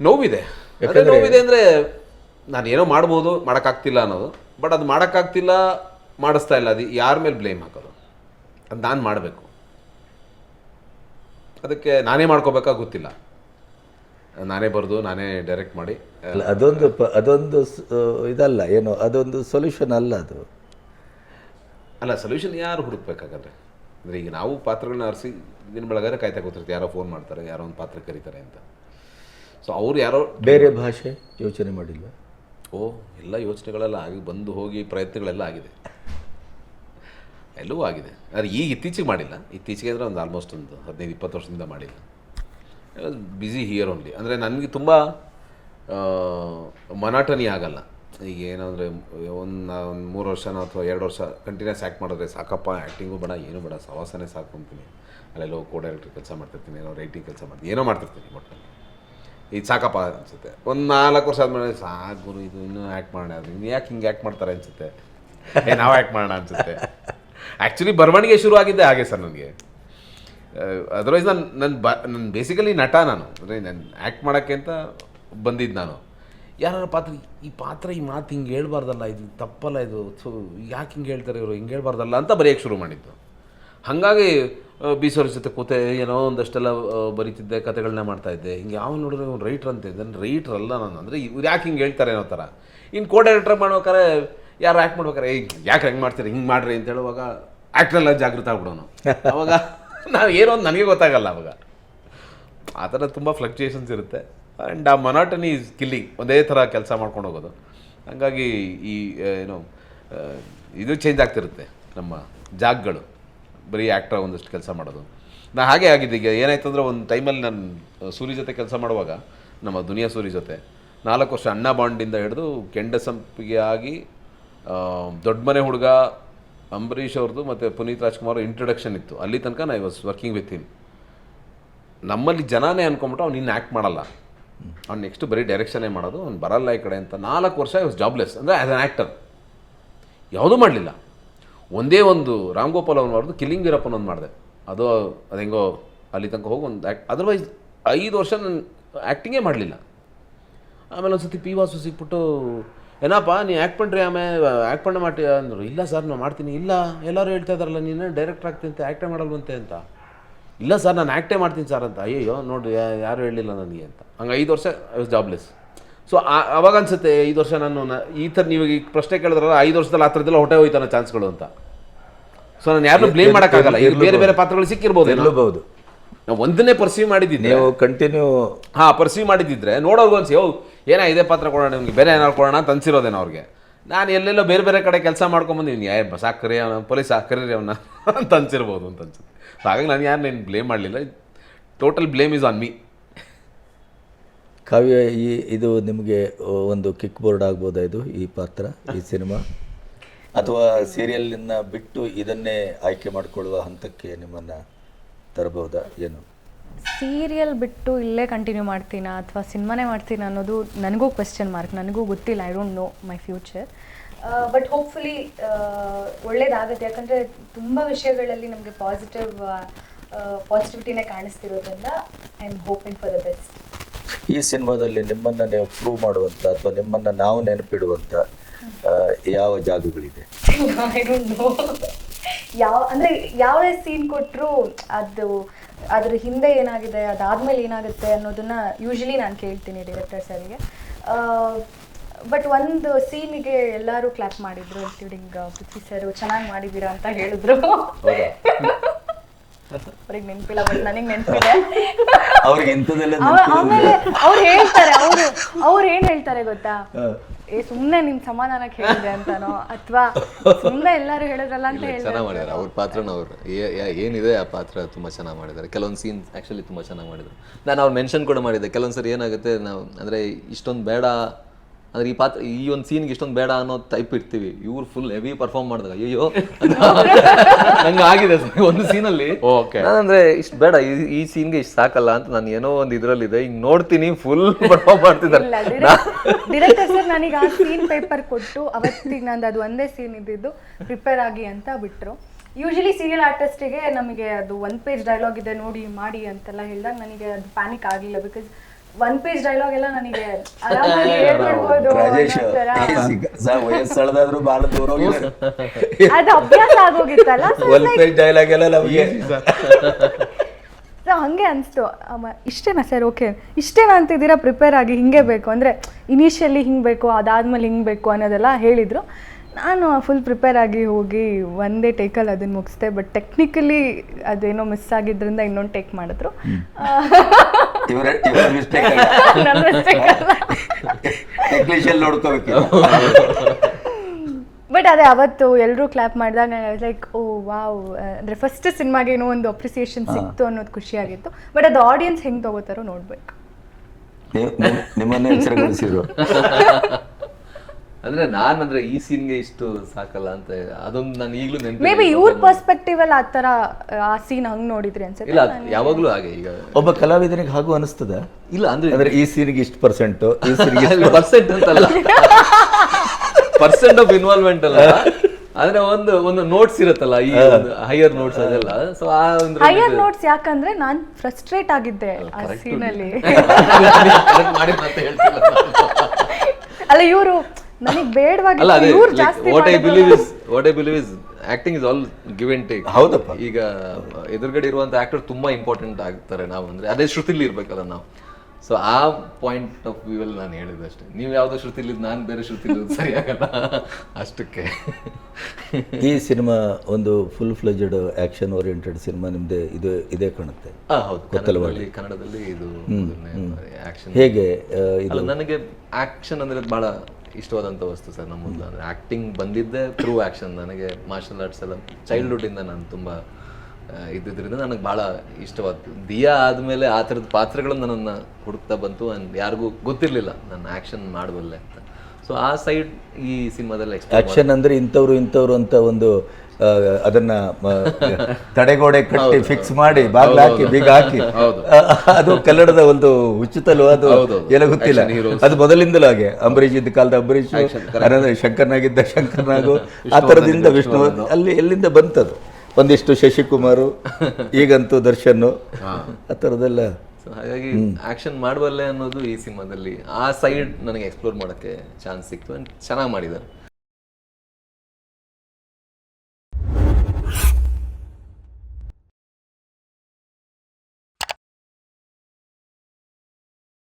ನೋವಿದೆ. ನೋವಿದೆ ಅಂದರೆ ನಾನು ಏನೋ ಮಾಡ್ಬೋದು ಮಾಡೋಕ್ಕಾಗ್ತಿಲ್ಲ ಅನ್ನೋದು. ಬಟ್ ಅದು ಮಾಡೋಕ್ಕಾಗ್ತಿಲ್ಲ ಮಾಡಿಸ್ತಾ ಇಲ್ಲ. ಅದು ಯಾರ ಮೇಲೆ ಬ್ಲೇಮ್ ಹಾಕೋದು? ಅದು ನಾನು ಮಾಡಬೇಕು. ಅದಕ್ಕೆ ನಾನೇ ಮಾಡ್ಕೋಬೇಕಾ ಗೊತ್ತಿಲ್ಲ. ನಾನೇ ಬರೆದು ನಾನೇ ಡೈರೆಕ್ಟ್ ಮಾಡಿ ಅಲ್ಲ ಅದೊಂದು ಪ ಅದೊಂದು ಸ- ಇದಲ್ಲ ಏನು ಅದೊಂದು ಸೊಲ್ಯೂಷನ್ ಅಲ್ಲ ಅದು. ಅಲ್ಲ ಸೊಲ್ಯೂಷನ್ ಯಾರು ಹುಡುಕ್ಬೇಕಾಗತ್ತೆ? ಅಂದರೆ ಈಗ ನಾವು ಪಾತ್ರಗಳನ್ನ ಆರಿಸಿ ದಿನ ಬೆಳಗಾದ್ರೆ ಕಾಯ್ತಾ ಕೂತಿರ್ತೀವಿ ಯಾರೋ ಫೋನ್ ಮಾಡ್ತಾರೆ ಯಾರೋ ಒಂದು ಪಾತ್ರ ಕರೀತಾರೆ ಅಂತ. ಸೊ ಅವ್ರು ಯಾರೋ ಬೇರೆ ಭಾಷೆ ಯೋಚನೆ ಮಾಡಿಲ್ಲ ಓ ಎಲ್ಲ ಯೋಚನೆಗಳೆಲ್ಲ ಆಗಿ ಬಂದು ಹೋಗಿ ಪ್ರಯತ್ನಗಳೆಲ್ಲ ಆಗಿದೆ. ಎಲ್ಲವೂ ಆಗಿದೆ. ಆದರೆ ಈಗ ಇತ್ತೀಚೆಗೆ ಮಾಡಿಲ್ಲ. ಇತ್ತೀಚೆಗೆ ಅಂದರೆ ಒಂದು ಆಲ್ಮೋಸ್ಟ್ ಒಂದು ಹದಿನೈದು, ಇಪ್ಪತ್ತು ವರ್ಷದಿಂದ ಮಾಡಿಲ್ಲ. ಬ್ಯುಸಿ ಹಿಯರ್ ಓನ್ಲಿ ಅಂದರೆ ನನಗೆ ತುಂಬ ಮನಾಟನಿ ಆಗಲ್ಲ. ಈಗ ಏನಂದರೆ ಒಂದು ಒಂದು ಮೂರು ವರ್ಷನೋ ಅಥವಾ ಎರಡು ವರ್ಷ ಕಂಟಿನ್ಯೂಸ್ ಆ್ಯಕ್ಟ್ ಮಾಡಿದ್ರೆ ಸಾಕಪ್ಪ ಆ್ಯಕ್ಟಿಂಗು ಬೇಡ, ಏನೂ ಬೇಡ, ಸವಾಸನೆ ಸಾಕು ಅಂತೀನಿ. ಅಲ್ಲೆಲ್ಲೋ ಕೋ ಡೈರೆಕ್ಟರ್ ಕೆಲಸ ಮಾಡ್ತಿರ್ತೀನಿ, ಏನೋ ರೈಟಿಂಗ್ ಕೆಲಸ ಮಾಡ್ತೀನಿ, ಏನೋ ಮಾಡ್ತಿರ್ತೀನಿ ಒಟ್ಟಲ್ಲಿ ಇದು ಸಾಕಪ್ಪ ಅನಿಸುತ್ತೆ. ಒಂದು ನಾಲ್ಕು ವರ್ಷ ಆದಮೇಲೆ ಸಾಕು ಇದು ಇನ್ನೂ ಆ್ಯಕ್ಟ್ ಮಾಡೋಣ, ಇನ್ನು ಯಾಕೆ ಹಿಂಗೆ ಆ್ಯಕ್ಟ್ ಮಾಡ್ತಾರೆ ಅನಿಸುತ್ತೆ? ನಾವು ಆ್ಯಕ್ಟ್ ಮಾಡೋಣ ಅನಿಸುತ್ತೆ. ಆ್ಯಕ್ಚುಲಿ ಬರವಣಿಗೆ ಶುರು ಆಗಿದ್ದೆ ಹಾಗೆ ಸರ್ ನನಗೆ. ಅದರ್ವೈಸ್ ನಾನು ನನ್ನ ಬ ನನ್ನ ಬೇಸಿಕಲಿ ನಟ ನಾನು. ಅಂದರೆ ನಾನು ಆ್ಯಕ್ಟ್ ಮಾಡೋಕ್ಕೆ ಅಂತ ಬಂದಿದ್ದು ನಾನು. ಯಾರು ಪಾತ್ರ, ಈ ಪಾತ್ರ, ಈ ಮಾತು ಹಿಂಗೆ ಹೇಳ್ಬಾರ್ದಲ್ಲ, ಇದು ತಪ್ಪಲ್ಲ ಇದು. ಸೊ ಯಾಕೆ ಹಿಂಗೆ ಹೇಳ್ತಾರೆ ಇವರು? ಹಿಂಗೆ ಹೇಳ್ಬಾರ್ದಲ್ಲ ಅಂತ ಬರೆಯೋಕ್ಕೆ ಶುರು ಮಾಡಿದ್ದು. ಹಾಗಾಗಿ ಬೀಸೋರ ಜೊತೆ ಕೂತೆ, ಏನೋ ಒಂದಷ್ಟೆಲ್ಲ ಬರೀತಿದ್ದೆ ಕತೆಗಳನ್ನ ಮಾಡ್ತಾ ಇದ್ದೆ. ಹಿಂಗೆ ಯಾವ ನೋಡಿದ್ರೆ ಅವ್ನು ರೈಟ್ರ್ ಅಂತ. ನನ್ನ ರೈಟ್ರಲ್ಲ ನಾನು. ಅಂದರೆ ಇವ್ರು ಯಾಕೆ ಹಿಂಗೆ ಹೇಳ್ತಾರೆ ಅನ್ನೋ ಥರ ಇನ್ನು ಕೋ ಡೈರೆಕ್ಟ್ರ್ ಮಾಡ್ಬೇಕಾರೆ ಯಾರು ಆ್ಯಕ್ಟ್ ಮಾಡ್ಬೇಕಾರೆ? ಯಾಕೆ ಹೆಂಗೆ ಮಾಡ್ತೀರಿ? ಹಿಂಗೆ ಮಾಡ್ರಿ ಅಂತ ಹೇಳುವಾಗ ಆ್ಯಕ್ಟ್ರೆಲ್ಲ ಜಾಗೃತ ಆಗ್ಬಿಡೋನು. ಅವಾಗ ನಾವು ಏನೋ ಒಂದು ನನಗೆ ಗೊತ್ತಾಗಲ್ಲ ಅವಾಗ. ಆ ಥರ ತುಂಬ ಫ್ಲಕ್ಚುಯೇಷನ್ಸ್ ಇರುತ್ತೆ. ಆ್ಯಂಡ್ ಆ ಮೊನಾಟನಿ ಈಸ್ ಕಿಲ್ಲಿಂಗ್ ಒಂದೇ ಥರ ಕೆಲಸ ಮಾಡ್ಕೊಂಡು ಹೋಗೋದು. ಹಾಗಾಗಿ ಈ ಏನು ಇದು ಚೇಂಜ್ ಆಗ್ತಿರುತ್ತೆ ನಮ್ಮ ಜಾಗಗಳು. ಬರೀ ಆ್ಯಕ್ಟ್ರ ಒಂದಷ್ಟು ಕೆಲಸ ಮಾಡೋದು. ನಾ ಹಾಗೆ ಆಗಿದ್ದು ಈಗ ಏನಾಯ್ತು ಅಂದರೆ ಒಂದು ಟೈಮಲ್ಲಿ ನಾನು ಸೂರಿ ಜೊತೆ ಕೆಲಸ ಮಾಡುವಾಗ, ನಮ್ಮ ದುನಿಯಾ ಸೂರಿ ಜೊತೆ, ನಾಲ್ಕು ವರ್ಷ ಅಣ್ಣ ಬಾಂಡಿಂದ ಹಿಡಿದು ಕೆಂಡಸಂಪಿಗೆ ಆಗಿ ದೊಡ್ಡ ಮನೆ ಹುಡುಗ ಅಂಬರೀಷ್ ಅವ್ರದ್ದು ಮತ್ತು ಪುನೀತ್ ರಾಜ್ಕುಮಾರ್ ಇಂಟ್ರೊಡಕ್ಷನ್ ಇತ್ತು. ಅಲ್ಲಿ ತನಕ ನಾ I was working with him ನಮ್ಮಲ್ಲಿ ಜನನೇ ಅನ್ಕೊಂಬಿಟ್ಟು ಅವ್ನು ಇನ್ನು ಆ್ಯಕ್ಟ್ ಮಾಡಲ್ಲ. ಅವ್ನು ನೆಕ್ಸ್ಟ್ ಬರೀ ಡೈರೆಕ್ಷನೇ ಮಾಡೋದು. ಅವ್ನು ಬರಲ್ಲ ಈ ಕಡೆ ಅಂತ. ನಾಲ್ಕು ವರ್ಷ ಐ ವಾಸ್ ಜಾಬ್ಲೆಸ್ ಅಂದರೆ ಆ್ಯಸ್ ಅನ್ ಆ್ಯಕ್ಟರ್ ಯಾವುದೂ ಮಾಡಲಿಲ್ಲ. ಒಂದೇ ಒಂದು ರಾಮ್ ಗೋಪಾಲ್ ಅವ್ನು ಮಾಡಿದ್ದು ಕಿಲ್ಲಿಂಗ್ ವೀರಪ್ಪನ ಒಂದು ಮಾಡಿದೆ. ಅದು ಅದು ಹೆಂಗೋ ಅಲ್ಲಿ ತನಕ ಹೋಗಿ ಒಂದು ಆ್ಯಕ್ಟ್ ಅದರ್ವೈಸ್ ಐದು ವರ್ಷ ನಾನು ಆ್ಯಕ್ಟಿಂಗೇ ಮಾಡಲಿಲ್ಲ. ಆಮೇಲೆ ಒಂದು ಸತಿ ಪಿ ವಾಸು ಸಿಕ್ಬಿಟ್ಟು ಏನಪ್ಪಾ ನೀ ಆ್ಯಕ್ಟ್ ಪಂಡ್ರಿ ಆಮೆ ಆ್ಯಕ್ಟ್ ಪಂಡ ಮಾಡಿ ಅಂದರು ಇಲ್ಲ ಸರ್ ನಾನು ಮಾಡ್ತೀನಿ. ಇಲ್ಲ ಎಲ್ಲರೂ ಹೇಳ್ತಾ ಇದ್ದಾರಲ್ಲ ನೀನು ಡೈರೆಕ್ಟ್ ಆಗ್ತೀನಿ ಅಂತ ಆ್ಯಕ್ಟೇ ಮಾಡಲ್ವಂತೆ ಅಂತ. ಇಲ್ಲ ಸರ್ ನಾನು ಆ್ಯಕ್ಟೇ ಮಾಡ್ತೀನಿ ಸರ್ ಅಂತ. ಅಯ್ಯೋ ನೋಡಿ ಯಾರು ಹೇಳಿಲ್ಲ ನನಗೆ ಅಂತ. ಹಂಗೆ ಐದು ವರ್ಷ ಐ ವಾಸ್ ಜಾಬ್ಲೆಸ್ ಸೊ ಅವಾಗ ಅನ್ಸುತ್ತೆ ಐದು ವರ್ಷ ನಾನು ಈ ಥರ ನೀವು ಈಗ ಪ್ರಶ್ನೆ ಕೇಳಿದ್ರಲ್ಲ ಐದು ವರ್ಷದಲ್ಲಿ ಆ ಥರದ್ದೆಲ್ಲ ಹೊಟ್ಟೆ ಹೋಯ್ತಾನ ಚಾನ್ಸ್ಗಳು ಅಂತ. ಸೊ ನಾನು ಯಾರನ್ನೂ ಬ್ಲೇಮ್ ಮಾಡೋಕ್ಕಾಗಲ್ಲ ಇದು ಬೇರೆ ಬೇರೆ ಪಾತ್ರಗಳು ಸಿಕ್ಕಿರ್ಬೋದು ಎಲ್ಲಬಹುದು ನಾವು ಒಂದನ್ನೇ ಪರ್ಸ್ಯೂ ಮಾಡಿದ್ದೀನಿ ನೀವು ಕಂಟಿನ್ಯೂ ಹಾಂ ಪರ್ಸ್ಯೂ ಮಾಡಿದ್ದಿದ್ರೆ ನೋಡೋರ್ಗು ಅನ್ಸಿ ಹೌದು ಏನೋ ಇದೇ ಪಾತ್ರ ಕೊಡೋಣ, ನಿಮಗೆ ಬೇರೆ ಏನಾರು ಕೊಡೋಣ ಅಂತ ಅನ್ಸಿರೋದೇನೋ ಅವ್ರಿಗೆ. ನಾನು ಎಲ್ಲೆಲ್ಲೋ ಬೇರೆ ಬೇರೆ ಕಡೆ ಕೆಲಸ ಮಾಡ್ಕೊಂಬಂದಿನಿ ಯಾರು ಸಾಕರಿ ಅವನ ಪೊಲೀಸ್ ಸಾಕರಿ ಅವನ ಅಂತ ಅನ್ಸಿರ್ಬೋದು ಅಂತ ಅನ್ಸುತ್ತೆ. ಸೊ ಹಾಗಾಗಿ ನಾನು ಯಾರು ನೀನು ಬ್ಲೇಮ್ ಮಾಡಲಿಲ್ಲ. Total blame is on me Kavya, ಈ ಇದು ನಿಮಗೆ ಒಂದು ಕಿಕ್ ಬೋರ್ಡ್ ಆಗ್ಬೋದಾ ಇದು, ಈ ಪಾತ್ರ, ಈ ಸಿನಿಮಾ? ಅಥವಾ ಸೀರಿಯಲ್ನ ಬಿಟ್ಟು ಇದನ್ನೇ ಆಯ್ಕೆ ಮಾಡಿಕೊಳ್ಳುವ ಹಂತಕ್ಕೆ ನಿಮ್ಮನ್ನು ತರಬಹುದಾ? ಏನು? ಸೀರಿಯಲ್ ಬಿಟ್ಟು ಇಲ್ಲೇ ಕಂಟಿನ್ಯೂ ಮಾಡ್ತೀನಾ ಅಥವಾ ಸಿನಿಮಾನೇ ಮಾಡ್ತೀನಾ ಅನ್ನೋದು ನನಗೂ ಕ್ವೆಶ್ಚನ್ ಮಾರ್ಕ್ ನನಗೂ ಗೊತ್ತಿಲ್ಲ. I don't know my future but hopefully ಒಳ್ಳೇದಾಗುತ್ತೆ. ಯಾಕಂದರೆ ತುಂಬ ವಿಷಯಗಳಲ್ಲಿ ನಮಗೆ ಪಾಸಿಟಿವ್ ಪಾಸಿಟಿವಿಟಿನೇ ಕಾಣಿಸ್ತಿರೋದ್ರಿಂದ I am hoping for the best ಈ ಸಿನಿಮಾದಲ್ಲಿ ನಿಮ್ಮನ್ನು ನೀವು ಪ್ರೂವ್ ಮಾಡುವಂಥ ಅಥವಾ ನಿಮ್ಮನ್ನು ನಾವು ನೆನಪಿಡುವಂಥ ಯಾವ ಜಾಗಗಳಿದೆ? ಐ ಡೋಂಟ್ ನೋ ಯಾವ ಅಂದ್ರೆ ಯಾವುದೇ ಸೀನ್ ಕೊಟ್ಟರು ಅದು ಅದ್ರ ಹಿಂದೆ ಏನಾಗಿದೆ ಅದಾದ್ಮೇಲೆ ಏನಾಗುತ್ತೆ ಅನ್ನೋದನ್ನ ಯೂಶಲಿ ನಾನು ಕೇಳ್ತೀನಿ ಡೈರೆಕ್ಟರ್ ಸರ್ಗೆ ಬಟ್ ಒಂದು ಸೀನಿಗೆ ಎಲ್ಲರೂ ಕ್ಲಾಪ್ ಮಾಡಿದ್ರು ಇನ್ಕ್ಲೂಡಿಂಗ್ ಪೃಥ್ವಿ ಸರ್ ಚೆನ್ನಾಗಿ ಮಾಡಿದ್ದೀರಾ ಅಂತ ಹೇಳಿದ್ರು. ಅವ್ರಿಗೆ ನೆನ್ಪಿಲ್ಲ ಬಟ್ ನನಗೆ ನೆನ್ಪಿಲ್ಲ ಅವ್ರಿಗೆ ಆಮೇಲೆ ಅವ್ರು ಹೇಳ್ತಾರೆ ಅವರು ಅವ್ರು ಏನ್ ಹೇಳ್ತಾರೆ ಗೊತ್ತಾ? ಏ ಸುಮ್ನೆ ನಿಮ್ ಸಮಾಧಾನ ಕೇಳಿದೆ ಅಂತಾನೋ? ಅಥವಾ ಸುಮ್ನೆ ಎಲ್ಲರೂ ಹೇಳಿದ್ರಲ್ಲ ಅಂತ ಚೆನ್ನಾಗಿ ಹೇಳಿದ್ರೆ. ಮಾಡಿದ್ದಾರೆ ಅವ್ರ ಪಾತ್ರನ ಅವ್ರು. ಏ- ಯಾ- ಏನಿದೆ ಆ ಪಾತ್ರ ತುಂಬಾ ಚೆನ್ನಾಗಿ ಮಾಡಿದ್ದಾರೆ ಕೆಲವೊಂದು ಸೀನ್ ಆಕ್ಚುಲಿ ತುಂಬಾ ಚೆನ್ನಾಗಿ ಮಾಡಿದ್ರು. ನಾನು ಅವ್ರು ಮೆನ್ಷನ್ ಕೂಡ ಮಾಡಿದ್ದೆ. ಕೆಲವೊಂದು ಸರಿ ಏನಾಗುತ್ತೆ ನಾವು ಅಂದ್ರೆ ಇಷ್ಟೊಂದು ಬೇಡ ಅಂದ್ರೆ ಈ ಪಾತ್ರ ಈ ಒಂದು ಸೀನ್ಗೆ ಇಷ್ಟೊಂದು ಬೇಡ ಅನ್ನೋ ಟೈಪ್ ಇರ್ತೀವಿ ಇವ್ರು ಫುಲ್ ಹೆವಿ ಪರ್ಫಾರ್ಮ್ ಮಾಡಿದಾಗ ಅಯ್ಯೋ ನಂಗೆ ಆಗಿದೆ. ಒಂದು ಸೀನಲ್ಲಿ. ನಾನಂದ್ರೆ ಇಷ್ಟು ಬೇಡ ಈ- ಈ ಸೀನ್ಗೆ ಇಷ್ಟು ಸಾಕಲ್ಲ ಅಂತ ನಾನು ಏನೋ ಒಂದು ಇದರಲ್ಲಿದೆ ಈಗ ನೋಡ್ತೀನಿ ಫುಲ್ ಪರ್ಫಾರ್ಮ್ ಮಾಡ್ತಿದ್ದಾರೆ ಡೈರೆಕ್ಟರ್ ಸರ್ ನನಗೆ ಆ ಸೀನ್ ಪೇಪರ್ ಕೊಟ್ಟು ಅವತ್ತಿಗೆ ನಂದು ಅದು ಒಂದೇ ಸೀನ್ ಇದ್ದಿದ್ದು ಪ್ರಿಪೇರ್ ಆಗಿ ಅಂತ ಬಿಟ್ರು ಯೂಶಲಿ ಸೀರಿಯಲ್ ಆರ್ಟಿಸ್ಟಿಗೆ ನಮಗೆ ಅದು ಒನ್ ಪೇಜ್ ಡೈಲಾಗ್ ಇದೆ ನೋಡಿ ಮಾಡಿ ಅಂತೆಲ್ಲ ಹೇಳಿದಾಗ ನನಗೆ ಅದು ಪ್ಯಾನಿಕ್ ಆಗಲಿಲ್ಲ ಬಿಕಾಸ್ ಒನ್ ಪೇಜ್ ಡೈಲಾಗ್ ಎಲ್ಲ ನನಗೆ ಆರಾಮಾಗಿ ಹೇಳ್ಬಿಡ್ಬೋದು ರಾಜೇಶ್ ಅನ್ನೋ ಥರ. ವಯಸ್ಸಳದಾದ್ರೂ ದೂರ ಅದು ಅಭ್ಯಾಸ ಆಗೋಗಿತ್ತಲ್ಲ? so ಒನ್ ಪೇಜ್ ಡೈಲಾಗ್ ಎಲ್ಲ ನಮಗೆ. ಸೊ ಹಂಗೆ ಅನಿಸ್ತು. ಇಷ್ಟೇನಾ ಸರ್? ಓಕೆ ಇಷ್ಟೇನಾ ಅಂತಿದ್ದೀರಾ? ಪ್ರಿಪೇರ್ ಆಗಿ ಹಿಂಗೆ ಬೇಕು. ಅಂದರೆ ಇನಿಷಿಯಲಿ ಹಿಂಗೆ ಬೇಕು ಅದಾದ್ಮೇಲೆ ಹಿಂಗೆ ಬೇಕು ಅನ್ನೋದೆಲ್ಲ ಹೇಳಿದರು. ನಾನು ಫುಲ್ ಪ್ರಿಪೇರ್ ಆಗಿ ಹೋಗಿ ಒಂದೇ ಟೇಕಲ್ಲಿ ಅದನ್ನು ಮುಗಿಸ್ದೆ ಬಟ್ ಟೆಕ್ನಿಕಲಿ ಅದೇನೋ ಮಿಸ್ ಆಗಿದ್ದರಿಂದ ಇನ್ನೊಂದು ಟೇಕ್ ಮಾಡಿದ್ರು. ಇವರ ಇವರ ಮಿಸ್ಟೇಕ್ ನನ್ನ mistake ಅಲ್ಲ. ಟೆಕ್ನಿಷಿಯನ್ ನೋಡ್ಕೋಬೇಕು ಬಟ್ ಅದೇ ಅವತ್ತು ಎಲ್ಲರೂ ಕ್ಲಾಪ್ ಮಾಡಿದಾಗ ಲೈಕ್ ಓ ವಾವ್. ಅಂದ್ರೆ ಫಸ್ಟ್ ಸಿನಿಮಾಗೆ ಏನೋ ಒಂದು ಅಪ್ರಿಸಿಯೇಷನ್ ಸಿಕ್ತು ಅನ್ನೋದು ಖುಷಿಯಾಗಿತ್ತು ಬಟ್ ಅದು ಆಡಿಯನ್ಸ್ ಹೆಂಗೆ ತಗೋತಾರೋ ನೋಡ್ಬೇಕು. ನೀವು- ನೀವು- ನಿಮ್ಮನ್ನೇ ಹೆಸರುಗಳಿಸಿದ್ರು ಅಂದ್ರೆ ನಾನು ಅಂದ್ರೆ ಈ ಸೀನ್ಗೆ ಇಷ್ಟು ಸಾಕಲ್ಲ ಅಂತ ಅದೊಂದು ನಾನು ಈಗಲೂ ನೆನಪು ಮೇ ಬಿ ಇವ್ರ ಪರ್ಸ್ಪೆಕ್ಟಿವ್ ಅಲ್ಲಿ ಆ ತರ ಆ ಸೀನ್ ಹಂಗ್ ನೋಡಿದ್ರಿ ಅನ್ಸುತ್ತೆ? ಇಲ್ಲ ಅದ್ ಯಾವಾಗ್ಲೂ ಹಾಗೆ ಈಗ. ಒಬ್ಬ ಕಲಾವಿದನಿಗೆ ಹಾಗೂ ಅನಿಸ್ತದ. ಇಲ್ಲ ಅಂದ್ರೆ ಅಂದ್ರೆ ಈ ಸೀನ್ಗೆ ಇಷ್ಟು ಪರ್ಸೆಂಟ್ ಈ ಸೀನ್ಗೆ ಪರ್ಸೆಂಟ್ ಅಂತಲ್ಲ. ಪರ್ಸೆಂಟ್ ಆಫ್ ಇನ್ವಾಲ್ವ್ಮೆಂಟ್ ಅಲ್ಲ. ಅಂದ್ರೆ ಒಂದು ಒಂದು ನೋಟ್ಸ್ ಇರುತ್ತಲ್ಲ ಈ ಹೈಯರ್ ನೋಟ್ಸ್ ಅದೆಲ್ಲ. ಸೊ ಆ ಒಂದು ಹೈಯರ್ ನೋಟ್ಸ್ ಯಾಕಂದ್ರೆ ನಾನು ಫ್ರಸ್ಟ್ರೇಟ್ ಆಗಿದ್ದೆ ಆ ಸೀನ್ ಅಲ್ಲಿ. ಮಾಡಿ ಹೇಳ್ತಿಲ್ಲ ಅಲ್ಲ ಇವರು ನನಗೆ ಬೇಡವಾಗಿ ಇವ್ರು ಜಾಸ್ತಿ what I. Believe is what I believe is acting is all give and take ಹೌದಪ್ಪ. ಈಗ ಎದುರುಗಡೆ ಇರುವಂತ ಆಕ್ಟರ್ ತುಂಬಾ ಇಂಪಾರ್ಟೆಂಟ್ ಆಗ್ತಾರೆ ನಾವು ಅಂದ್ರೆ ಅದೇ ಶ್ರುತಿಲಿ ಇರ್ಬೇಕಲ್ಲ ನಾವು. ಸೊ ಆ ಪಾಯಿಂಟ್ ಆಫ್ ವ್ಯೂ ಅಲ್ಲಿ ನಾನು ಹೇಳಿದೆ ಅಷ್ಟೇ. ನೀವು ಯಾವ್ದೋ ಶ್ರುತಿಲಿ ನಾನು ಬೇರೆ ಶ್ರುತಿಲಿ ಸರಿ ಆಗಲ್ಲ. ಅಷ್ಟಕ್ಕೆ. ಈ ಸಿನಿಮಾ ಒಂದು full fledged action oriented cinema ನಿಮ್ದೆ ಇದು ಇದೇ ಕಾಣುತ್ತೆ. ಹೌದು. ಕನ್ನಡದಲ್ಲಿ ಕನ್ನಡದಲ್ಲಿ ಇದು ಆಕ್ಷನ್ ಹೇಗೆ ಇದು? ನನಗೆ ಆಕ್ಷನ್ ಅಂದ್ರೆ ಅದು ಬಹಳ ಇಷ್ಟವಾದಂಥ ವಸ್ತು ಸರ್ ನಮ್ಮ ಮೊದಲು ಅಂದರೆ ಆ್ಯಕ್ಟಿಂಗ್ ಬಂದಿದ್ದೇ ಥ್ರೂ ಆ್ಯಕ್ಷನ್ ನನಗೆ ಮಾರ್ಷಲ್ ಆರ್ಟ್ಸ್ ಎಲ್ಲ ಚೈಲ್ಡ್ಹುಡ್ಡಿಂದ ನಾನು ತುಂಬ ಇದ್ದಿದ್ದರಿಂದ ನನಗೆ ಭಾಳ ಇಷ್ಟವಾದ. ದಿಯಾ ಆದಮೇಲೆ ಆ ಥರದ ಪಾತ್ರಗಳು ನನ್ನನ್ನು ಹುಡುಕ್ತಾ ಬಂತು ಆ್ಯಂಡ್ ಯಾರಿಗೂ ಗೊತ್ತಿರಲಿಲ್ಲ ನಾನು ಆ್ಯಕ್ಷನ್ ಮಾಡಬಲ್ಲೆ ಅಂತ. ಸೊ ಆ ಸೈಡ್ ಈ ಸಿನಿಮಾದಲ್ಲಿ ಆ್ಯಕ್ಷನ್ ಅಂದರೆ ಇಂಥವ್ರು ಇಂಥವ್ರು ಅಂತ ಒಂದು ಅದನ್ನ ತಡೆಗೋಡೆ ಕಟ್ಟಿ ಫಿಕ್ಸ್ ಮಾಡಿ ಬಾಗಿಲು ಹಾಕಿ ಬೀಗ ಹಾಕಿ. ಅದು ಕನ್ನಡದ ಒಂದು ಉಚಿತಲು ಅದು ಎಲ್ಲ ಗೊತ್ತಿಲ್ಲ. ಅದು ಮೊದಲಿಂದಲೂ ಹಾಗೆ. ಅಂಬರೀಷ್ ಇದ್ದ ಕಾಲದ ಅಂಬರೀಷ್ ಶಂಕರ್ನಾಗಿದ್ದ ಶಂಕರ್ನಾಗು ಆ ಥರದಿಂದ ವಿಷ್ಣು ಅಲ್ಲಿ ಎಲ್ಲಿಂದ ಬಂತದು? ಒಂದಿಷ್ಟು ಶಶಿಕುಮಾರು ಈಗಂತೂ ದರ್ಶನ್ ಆ ಥರದೆಲ್ಲ ಹಾಗಾಗಿ ಆಕ್ಷನ್ ಮಾಡಬಲ್ಲೆ ಅನ್ನೋದು ಈ ಸಿನಿಮಾದಲ್ಲಿ. ಆ ಸೈಡ್ ನನಗೆ ಎಕ್ಸ್ಪ್ಲೋರ್ ಮಾಡೋಕ್ಕೆ ಚಾನ್ಸ್ ಸಿಕ್ತು. ಅಂಡ್ ಚೆನ್ನಾಗಿ ಮಾಡಿದ್ದಾರೆ.